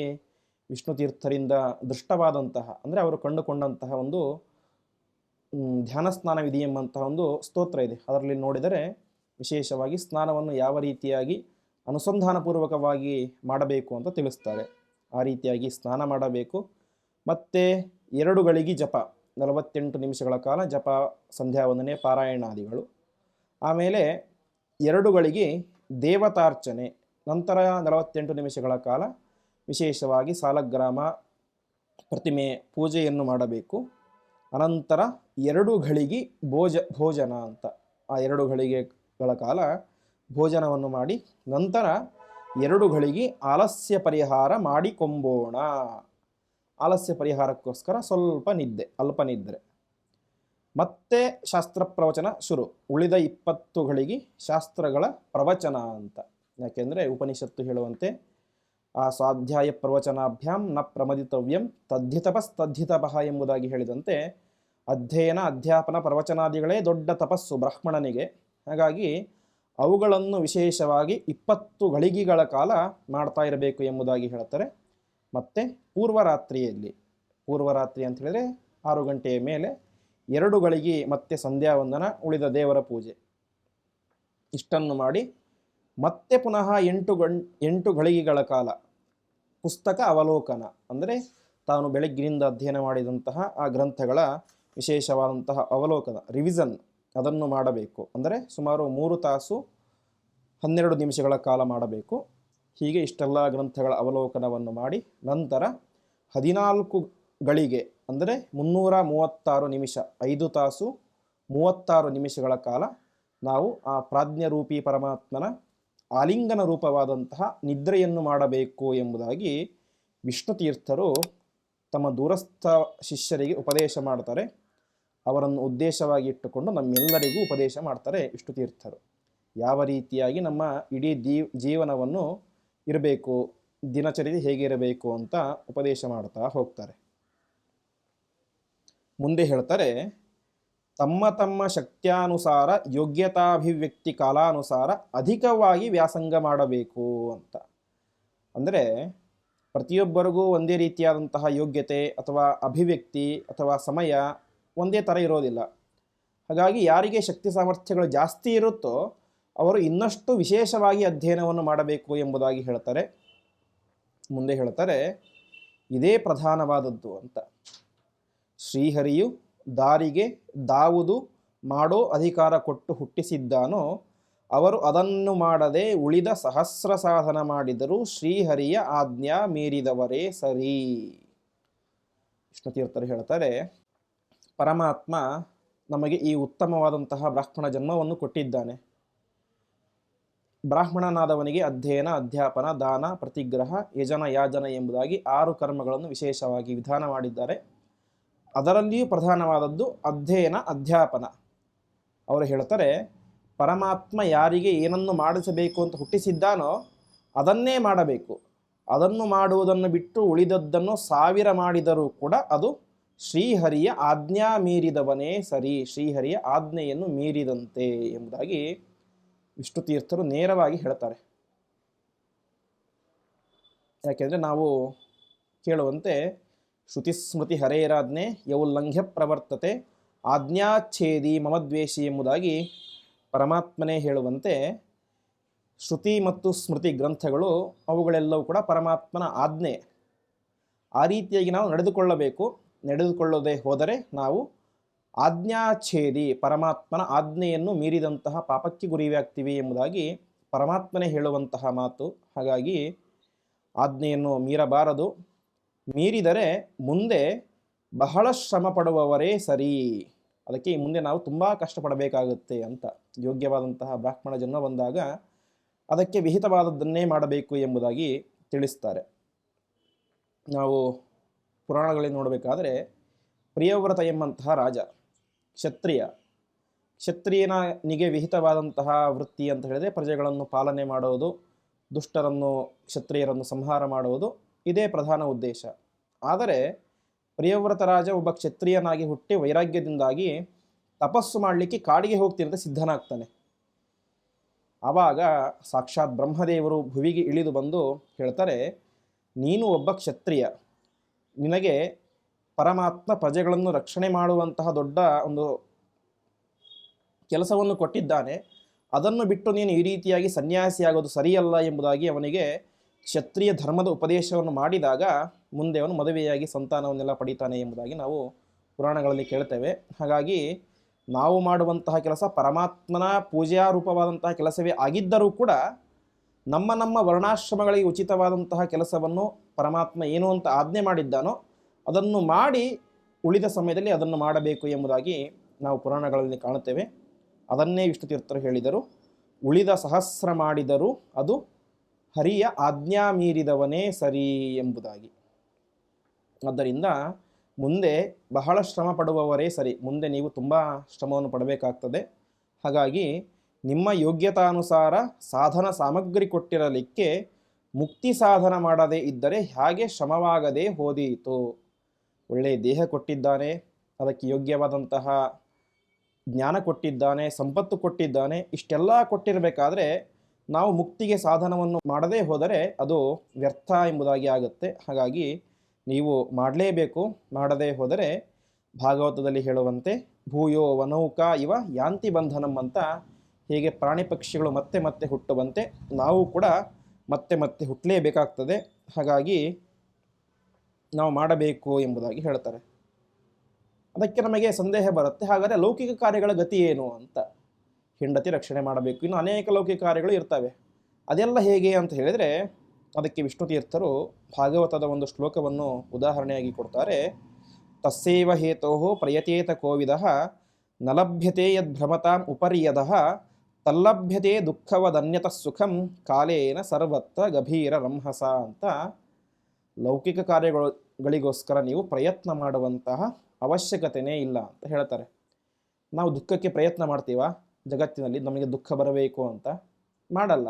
ವಿಷ್ಣು ತೀರ್ಥರಿಂದ ದೃಷ್ಟವಾದಂತಹ, ಅಂದರೆ ಅವರು ಕಂಡುಕೊಂಡಂತಹ ಒಂದು ಧ್ಯಾನ ಸ್ನಾನ ವಿಧಿ ಎಂಬಂತಹ ಒಂದು ಸ್ತೋತ್ರ ಇದೆ. ಅದರಲ್ಲಿ ನೋಡಿದರೆ ವಿಶೇಷವಾಗಿ ಸ್ನಾನವನ್ನು ಯಾವ ರೀತಿಯಾಗಿ ಅನುಸಂಧಾನಪೂರ್ವಕವಾಗಿ ಮಾಡಬೇಕು ಅಂತ ತಿಳಿಸ್ತಾರೆ. ಆ ರೀತಿಯಾಗಿ ಸ್ನಾನ ಮಾಡಬೇಕು. ಮತ್ತು ಎರಡು ಗಳಿಗೆ ಜಪ, ನಲವತ್ತೆಂಟು ನಿಮಿಷಗಳ ಕಾಲ ಜಪ, ಸಂಧ್ಯಾ ವಂದನೆ, ಪಾರಾಯಣಾದಿಗಳು. ಆಮೇಲೆ ಎರಡು ಗಳಿಗೆ ದೇವತಾರ್ಚನೆ, ನಂತರ ನಲವತ್ತೆಂಟು ನಿಮಿಷಗಳ ಕಾಲ ವಿಶೇಷವಾಗಿ ಸಾಲಗ್ರಾಮ, ಪ್ರತಿಮೆ, ಪೂಜೆಯನ್ನು ಮಾಡಬೇಕು. ಅನಂತರ ಎರಡು ಘಳಿಗೆ ಭೋಜ, ಭೋಜನ ಅಂತ. ಆ ಎರಡು ಘಳಿಗೆಗಳ ಕಾಲ ಭೋಜನವನ್ನು ಮಾಡಿ ನಂತರ ಎರಡು ಘಳಿಗೆ ಆಲಸ್ಯ ಪರಿಹಾರ ಮಾಡಿಕೊಂಬೋಣ ಆಲಸ್ಯ ಪರಿಹಾರಕ್ಕೋಸ್ಕರ ಸ್ವಲ್ಪ ನಿದ್ದೆ, ಅಲ್ಪ ನಿದ್ರೆ. ಮತ್ತೆ ಶಾಸ್ತ್ರ ಪ್ರವಚನ ಶುರು. ಉಳಿದ ಇಪ್ಪತ್ತು ಘಳಿಗೆ ಶಾಸ್ತ್ರಗಳ ಪ್ರವಚನ ಅಂತ. ಯಾಕೆಂದರೆ ಉಪನಿಷತ್ತು ಹೇಳುವಂತೆ ಆ ಸ್ವಾಧ್ಯಾಯ ಪ್ರವಚನಾಭ್ಯಾಂ ನ ಪ್ರಮದಿತವ್ಯಂ ತದ್ಧಿತಪಸ್ ತದ್ಧಿತಪಃ ಎಂಬುದಾಗಿ ಹೇಳಿದಂತೆ ಅಧ್ಯಯನ, ಅಧ್ಯಾಪನ, ಪ್ರವಚನಾದಿಗಳೇ ದೊಡ್ಡ ತಪಸ್ಸು ಬ್ರಾಹ್ಮಣನಿಗೆ. ಹಾಗಾಗಿ ಅವುಗಳನ್ನು ವಿಶೇಷವಾಗಿ ಇಪ್ಪತ್ತು ಗಳಿಗೆಗಳ ಕಾಲ ಮಾಡ್ತಾ ಇರಬೇಕು ಎಂಬುದಾಗಿ ಹೇಳ್ತಾರೆ ಮತ್ತು ಪೂರ್ವರಾತ್ರಿಯಲ್ಲಿ, ಪೂರ್ವರಾತ್ರಿ ಅಂತ ಹೇಳಿದರೆ ಆರು ಗಂಟೆಯ ಮೇಲೆ ಎರಡು ಗಳಿಗೆ ಮತ್ತೆ ಸಂಧ್ಯಾ ವಂದನ ಉಳಿದ ದೇವರ ಪೂಜೆ. ಇಷ್ಟನ್ನು ಮಾಡಿ ಮತ್ತೆ ಪುನಃ ಎಂಟು ಗಂ, ಎಂಟು ಗಳಿಗೆಗಳ ಕಾಲ ಪುಸ್ತಕ ಅವಲೋಕನ. ಅಂದರೆ ತಾನು ಬೆಳಗ್ಗಿನಿಂದ ಅಧ್ಯಯನ ಮಾಡಿದಂತಹ ಆ ಗ್ರಂಥಗಳ ವಿಶೇಷವಾದಂತಹ ಅವಲೋಕನ ರಿವಿಸನ್ ಅದನ್ನು ಮಾಡಬೇಕು. ಅಂದರೆ ಸುಮಾರು ಮೂರು ತಾಸು ಹನ್ನೆರಡು ನಿಮಿಷಗಳ ಕಾಲ ಮಾಡಬೇಕು. ಹೀಗೆ ಇಷ್ಟೆಲ್ಲ ಗ್ರಂಥಗಳ ಅವಲೋಕನವನ್ನು ಮಾಡಿ ನಂತರ ಹದಿನಾಲ್ಕು ಗಳಿಗೆ, ಅಂದರೆ ಮುನ್ನೂರ ಮೂವತ್ತಾರು ನಿಮಿಷ, ಐದು ತಾಸು ಮೂವತ್ತಾರು ನಿಮಿಷಗಳ ಕಾಲ ನಾವು ಆ ಪ್ರಾಜ್ಞರೂಪಿ ಪರಮಾತ್ಮನ ಆಲಿಂಗನ ರೂಪವಾದಂತಹ ನಿದ್ರೆಯನ್ನು ಮಾಡಬೇಕು ಎಂಬುದಾಗಿ ವಿಷ್ಣು ತೀರ್ಥರು ತಮ್ಮ ದೂರಸ್ಥ ಶಿಷ್ಯರಿಗೆ ಉಪದೇಶ ಮಾಡ್ತಾರೆ. ಅವರನ್ನು ಉದ್ದೇಶವಾಗಿ ಇಟ್ಟುಕೊಂಡು ನಮ್ಮೆಲ್ಲರಿಗೂ ಉಪದೇಶ ಮಾಡ್ತಾರೆ ವಿಷ್ಣು ತೀರ್ಥರು. ಯಾವ ರೀತಿಯಾಗಿ ನಮ್ಮ ಇಡೀ ಜೀವನವನ್ನು ಇರಬೇಕು ದಿನಚರಿ ಹೇಗಿರಬೇಕು ಅಂತ ಉಪದೇಶ ಮಾಡ್ತಾ ಹೋಗ್ತಾರೆ. ಮುಂದೆ ಹೇಳ್ತಾರೆ ತಮ್ಮ ತಮ್ಮ ಶಕ್ತ್ಯಾನುಸಾರ, ಯೋಗ್ಯತಾಭಿವ್ಯಕ್ತಿ ಕಾಲಾನುಸಾರ ಅಧಿಕವಾಗಿ ವ್ಯಾಸಂಗ ಮಾಡಬೇಕು ಅಂತ. ಅಂದರೆ ಪ್ರತಿಯೊಬ್ಬರಿಗೂ ಒಂದೇ ರೀತಿಯಾದಂತಹ ಯೋಗ್ಯತೆ ಅಥವಾ ಅಭಿವ್ಯಕ್ತಿ ಅಥವಾ ಸಮಯ ಒಂದೇ ಥರ ಇರೋದಿಲ್ಲ. ಹಾಗಾಗಿ ಯಾರಿಗೆ ಶಕ್ತಿ ಸಾಮರ್ಥ್ಯಗಳು ಜಾಸ್ತಿ ಇರುತ್ತೋ ಅವರು ಇನ್ನಷ್ಟು ವಿಶೇಷವಾಗಿ ಅಧ್ಯಯನವನ್ನು ಮಾಡಬೇಕು ಎಂಬುದಾಗಿ ಹೇಳ್ತಾರೆ. ಮುಂದೆ ಹೇಳ್ತಾರೆ, ಇದೇ ಪ್ರಧಾನವಾದದ್ದು ಅಂತ. ಶ್ರೀಹರಿಯು ದಾರಿಗೆ ದಾವುದು ಮಾಡೋ ಅಧಿಕಾರ ಕೊಟ್ಟು ಹುಟ್ಟಿಸಿದ್ದಾನೋ, ಅವರು ಅದನ್ನು ಮಾಡದೆ ಉಳಿದ ಸಹಸ್ರ ಸಾಧನ ಮಾಡಿದರೂ ಶ್ರೀಹರಿಯ ಆಜ್ಞಾ ಮೀರಿದವರೇ ಸರಿ. ವಿಷ್ಣುತೀರ್ಥರು ಹೇಳ್ತಾರೆ, ಪರಮಾತ್ಮ ನಮಗೆ ಈ ಉತ್ತಮವಾದಂತಹ ಬ್ರಾಹ್ಮಣ ಜನ್ಮವನ್ನು ಕೊಟ್ಟಿದ್ದಾನೆ. ಬ್ರಾಹ್ಮಣನಾದವನಿಗೆ ಅಧ್ಯಯನ, ಅಧ್ಯಾಪನ, ದಾನ, ಪ್ರತಿಗ್ರಹ, ಯಜನ, ಯಾಜನ ಎಂಬುದಾಗಿ ಆರು ಕರ್ಮಗಳನ್ನು ವಿಶೇಷವಾಗಿ ವಿಧಾನ ಮಾಡಿದ್ದಾರೆ. ಅದರಲ್ಲಿಯೂ ಪ್ರಧಾನವಾದದ್ದು ಅಧ್ಯಯನ, ಅಧ್ಯಾಪನ. ಅವರು ಹೇಳ್ತಾರೆ ಪರಮಾತ್ಮ ಯಾರಿಗೆ ಏನನ್ನು ಮಾಡಿಸಬೇಕು ಅಂತ ಹುಟ್ಟಿಸಿದ್ದಾನೋ ಅದನ್ನೇ ಮಾಡಬೇಕು. ಅದನ್ನು ಮಾಡುವುದನ್ನು ಬಿಟ್ಟು ಉಳಿದದ್ದನ್ನು ಸಾವಿರ ಮಾಡಿದರೂ ಕೂಡ ಅದು ಶ್ರೀಹರಿಯ ಆಜ್ಞಾ ಮೀರಿದವನೇ ಸರಿ, ಶ್ರೀಹರಿಯ ಆಜ್ಞೆಯನ್ನು ಮೀರಿದಂತೆ ಎಂಬುದಾಗಿ ವಿಷ್ಣು ತೀರ್ಥರು ನೇರವಾಗಿ ಹೇಳ್ತಾರೆ ಯಾಕೆಂದರೆ ನಾವು ಕೇಳುವಂತೆ ಶ್ರುತಿ ಸ್ಮೃತಿ ಹರೇರಾಜ್ಞೆ ಯೌಲ್ಲಂಘ್ಯ ಪ್ರವರ್ತತೆ ಆಜ್ಞಾಚ್ಛೇದಿ ಮಮದ್ವೇಷಿ ಎಂಬುದಾಗಿ ಪರಮಾತ್ಮನೇ ಹೇಳುವಂತೆ ಶ್ರುತಿ ಮತ್ತು ಸ್ಮೃತಿ ಗ್ರಂಥಗಳು ಅವುಗಳೆಲ್ಲವೂ ಕೂಡ ಪರಮಾತ್ಮನ ಆಜ್ಞೆ. ಆ ರೀತಿಯಾಗಿ ನಾವು ನಡೆದುಕೊಳ್ಳಬೇಕು. ನಡೆದುಕೊಳ್ಳದೆ ಹೋದರೆ ನಾವು ಆಜ್ಞಾಚ್ಛೇದಿ ಪರಮಾತ್ಮನ ಆಜ್ಞೆಯನ್ನು ಮೀರಿದಂತಹ ಪಾಪಕ್ಕೆ ಗುರಿಯಾಗ್ತೀವಿ ಎಂಬುದಾಗಿ ಪರಮಾತ್ಮನೇ ಹೇಳುವಂತಹ ಮಾತು. ಹಾಗಾಗಿ ಆಜ್ಞೆಯನ್ನು ಮೀರಬಾರದು. ಮೀರಿದರೆ ಮುಂದೆ ಬಹಳ ಶ್ರಮ ಪಡುವವರೇ ಸರಿ. ಅದಕ್ಕೆ ಮುಂದೆ ನಾವು ತುಂಬ ಕಷ್ಟಪಡಬೇಕಾಗುತ್ತೆ ಅಂತ ಯೋಗ್ಯವಾದಂತಹ ಬ್ರಾಹ್ಮಣ ಜನ್ಮ ಬಂದಾಗ ಅದಕ್ಕೆ ವಿಹಿತವಾದದ್ದನ್ನೇ ಮಾಡಬೇಕು ಎಂಬುದಾಗಿ ತಿಳಿಸ್ತಾರೆ. ನಾವು ಪುರಾಣಗಳಲ್ಲಿ ನೋಡಬೇಕಾದರೆ ಪ್ರಿಯವ್ರತ ಎಂಬಂತಹ ರಾಜ, ಕ್ಷತ್ರಿಯ. ಕ್ಷತ್ರಿಯನಿಗೆ ವಿಹಿತವಾದಂತಹ ವೃತ್ತಿ ಅಂತ ಹೇಳಿದ್ರೆ ಪ್ರಜೆಗಳನ್ನು ಪಾಲನೆ ಮಾಡುವುದು ದುಷ್ಟರನ್ನು, ಕ್ಷತ್ರಿಯರನ್ನು ಸಂಹಾರ ಮಾಡುವುದು ಇದೇ ಪ್ರಧಾನ ಉದ್ದೇಶ. ಆದರೆ ಪ್ರಿಯವ್ರತ ರಾಜ ಒಬ್ಬ ಕ್ಷತ್ರಿಯನಾಗಿ ಹುಟ್ಟಿ ವೈರಾಗ್ಯದಿಂದಾಗಿ ತಪಸ್ಸು ಮಾಡಲಿಕ್ಕೆ ಕಾಡಿಗೆ ಹೋಗ್ತಿರಂತ ಸಿದ್ಧನಾಗ್ತಾನೆ. ಆವಾಗ ಸಾಕ್ಷಾತ್ ಬ್ರಹ್ಮದೇವರು ಭುವಿಗೆ ಇಳಿದು ಬಂದು ಹೇಳ್ತಾರೆ, ನೀನು ಒಬ್ಬ ಕ್ಷತ್ರಿಯ. ನಿನಗೆ ಪರಮಾತ್ಮ ಪ್ರಜೆಗಳನ್ನು ರಕ್ಷಣೆ ಮಾಡುವಂತಹ ದೊಡ್ಡ ಒಂದು ಕೆಲಸವನ್ನು ಕೊಟ್ಟಿದ್ದಾನೆ. ಅದನ್ನು ಬಿಟ್ಟು ನೀನು ಈ ರೀತಿಯಾಗಿ ಸನ್ಯಾಸಿಯಾಗೋದು ಸರಿಯಲ್ಲ ಎಂಬುದಾಗಿ ಅವನಿಗೆ ಕ್ಷತ್ರಿಯ ಧರ್ಮದ ಉಪದೇಶವನ್ನು ಮಾಡಿದಾಗ ಮುಂದೆ ಅವನು ಮದುವೆಯಾಗಿ ಸಂತಾನವನ್ನೆಲ್ಲ ಪಡಿತಾನೆ ಎಂಬುದಾಗಿ ನಾವು ಪುರಾಣಗಳಲ್ಲಿ ಕೇಳ್ತೇವೆ. ಹಾಗಾಗಿ ನಾವು ಮಾಡುವಂತಹ ಕೆಲಸ ಪರಮಾತ್ಮನ ಪೂಜಾರೂಪವಾದಂತಹ ಕೆಲಸವೇ ಆಗಿದ್ದರೂ ಕೂಡ ನಮ್ಮ ನಮ್ಮ ವರ್ಣಾಶ್ರಮಗಳಿಗೆ ಉಚಿತವಾದಂತಹ ಕೆಲಸವನ್ನು ಪರಮಾತ್ಮ ಏನು ಅಂತ ಆಜ್ಞೆ ಮಾಡಿದ್ದಾನೋ ಅದನ್ನು ಮಾಡಿ ಉಳಿದ ಸಮಯದಲ್ಲಿ ಅದನ್ನು ಮಾಡಬೇಕು ಎಂಬುದಾಗಿ ನಾವು ಪುರಾಣಗಳಲ್ಲಿ ಕಾಣುತ್ತೇವೆ. ಅದನ್ನೇ ವಿಷ್ಣು ತೀರ್ಥರು ಹೇಳಿದರು. ಉಳಿದ ಸಹಸ್ರ ಮಾಡಿದರೂ ಅದು ಹರಿಯ ಆಜ್ಞಾ ಮೀರಿದವನೇ ಸರಿ ಎಂಬುದಾಗಿ. ಆದ್ದರಿಂದ ಮುಂದೆ ಬಹಳ ಶ್ರಮ ಪಡುವವರೇ ಸರಿ. ಮುಂದೆ ನೀವು ತುಂಬ ಶ್ರಮವನ್ನು ಪಡಬೇಕಾಗ್ತದೆ. ಹಾಗಾಗಿ ನಿಮ್ಮ ಯೋಗ್ಯತಾನುಸಾರ ಸಾಧನ ಸಾಮಗ್ರಿ ಕೊಟ್ಟಿರಲಿಕ್ಕೆ ಮುಕ್ತಿ ಸಾಧನ ಮಾಡದೇ ಇದ್ದರೆ ಹೇಗೆ ಶ್ರಮವಾಗದೆ ಹೋದೀತು. ಒಳ್ಳೆಯ ದೇಹ ಕೊಟ್ಟಿದ್ದಾನೆ, ಅದಕ್ಕೆ ಯೋಗ್ಯವಾದಂತಹ ಜ್ಞಾನ ಕೊಟ್ಟಿದ್ದಾನೆ, ಸಂಪತ್ತು ಕೊಟ್ಟಿದ್ದಾನೆ, ಇಷ್ಟೆಲ್ಲ ಕೊಟ್ಟಿರಬೇಕಾದ್ರೆ ನಾವು ಮುಕ್ತಿಗೆ ಸಾಧನವನ್ನು ಮಾಡದೇ ಹೋದರೆ ಅದು ವ್ಯರ್ಥ ಎಂಬುದಾಗಿ ಆಗುತ್ತೆ. ಹಾಗಾಗಿ ನೀವು ಮಾಡಲೇಬೇಕು. ಮಾಡದೇ ಹೋದರೆ ಭಾಗವತದಲ್ಲಿ ಹೇಳುವಂತೆ, ಭೂಯೋ ವನೌಕ ಇವ ಯಾಂತಿ ಬಂಧನಂ ಅಂತ ಹೀಗೆ ಪ್ರಾಣಿ ಪಕ್ಷಿಗಳು ಮತ್ತೆ ಮತ್ತೆ ಹುಟ್ಟುವಂತೆ ನಾವು ಕೂಡ ಮತ್ತೆ ಮತ್ತೆ ಹುಟ್ಟಲೇಬೇಕಾಗ್ತದೆ. ಹಾಗಾಗಿ ನಾವು ಮಾಡಬೇಕು ಎಂಬುದಾಗಿ ಹೇಳ್ತಾರೆ. ಅದಕ್ಕೆ ನಮಗೆ ಸಂದೇಹ ಬರುತ್ತೆ. ಹಾಗಾದರೆ ಲೌಕಿಕ ಕಾರ್ಯಗಳ ಗತಿ ಏನು ಅಂತ. ಹೆಂಡತಿ ರಕ್ಷಣೆ ಮಾಡಬೇಕು. ಇನ್ನು ಅನೇಕ ಲೌಕಿಕ ಕಾರ್ಯಗಳು ಇರ್ತವೆ. ಅದೆಲ್ಲ ಹೇಗೆ ಅಂತ ಹೇಳಿದರೆ, ಅದಕ್ಕೆ ವಿಷ್ಣು ತೀರ್ಥರು ಭಾಗವತದ ಒಂದು ಶ್ಲೋಕವನ್ನು ಉದಾಹರಣೆಯಾಗಿ ಕೊಡ್ತಾರೆ. ತಸ್ಸೇವ ಹೇತೋ ಪ್ರಯತೇತ ಕೋವಿದ ನಲಭ್ಯತೆ ಲಭ್ಯತೆ ಯದ್ಭ್ರಮತಾಂ ಉಪರ್ಯದ ತಲ್ಲಭ್ಯತೆ ದುಃಖವದನ್ಯತ ಸುಖಂ ಕಾಲೇನ ಸರ್ವತ್ರ ಗಭೀರ ರಂಹಸ ಅಂತ ಲೌಕಿಕ ಕಾರ್ಯಗಳಿಗೋಸ್ಕರ ನೀವು ಪ್ರಯತ್ನ ಮಾಡುವಂತಹ ಅವಶ್ಯಕತೆಯೇ ಇಲ್ಲ ಅಂತ ಹೇಳ್ತಾರೆ. ನಾವು ದುಃಖಕ್ಕೆ ಪ್ರಯತ್ನ ಮಾಡ್ತೀವ? ಜಗತ್ತಿನಲ್ಲಿ ನಮಗೆ ದುಃಖ ಬರಬೇಕು ಅಂತ ಮಾಡಲ್ಲ.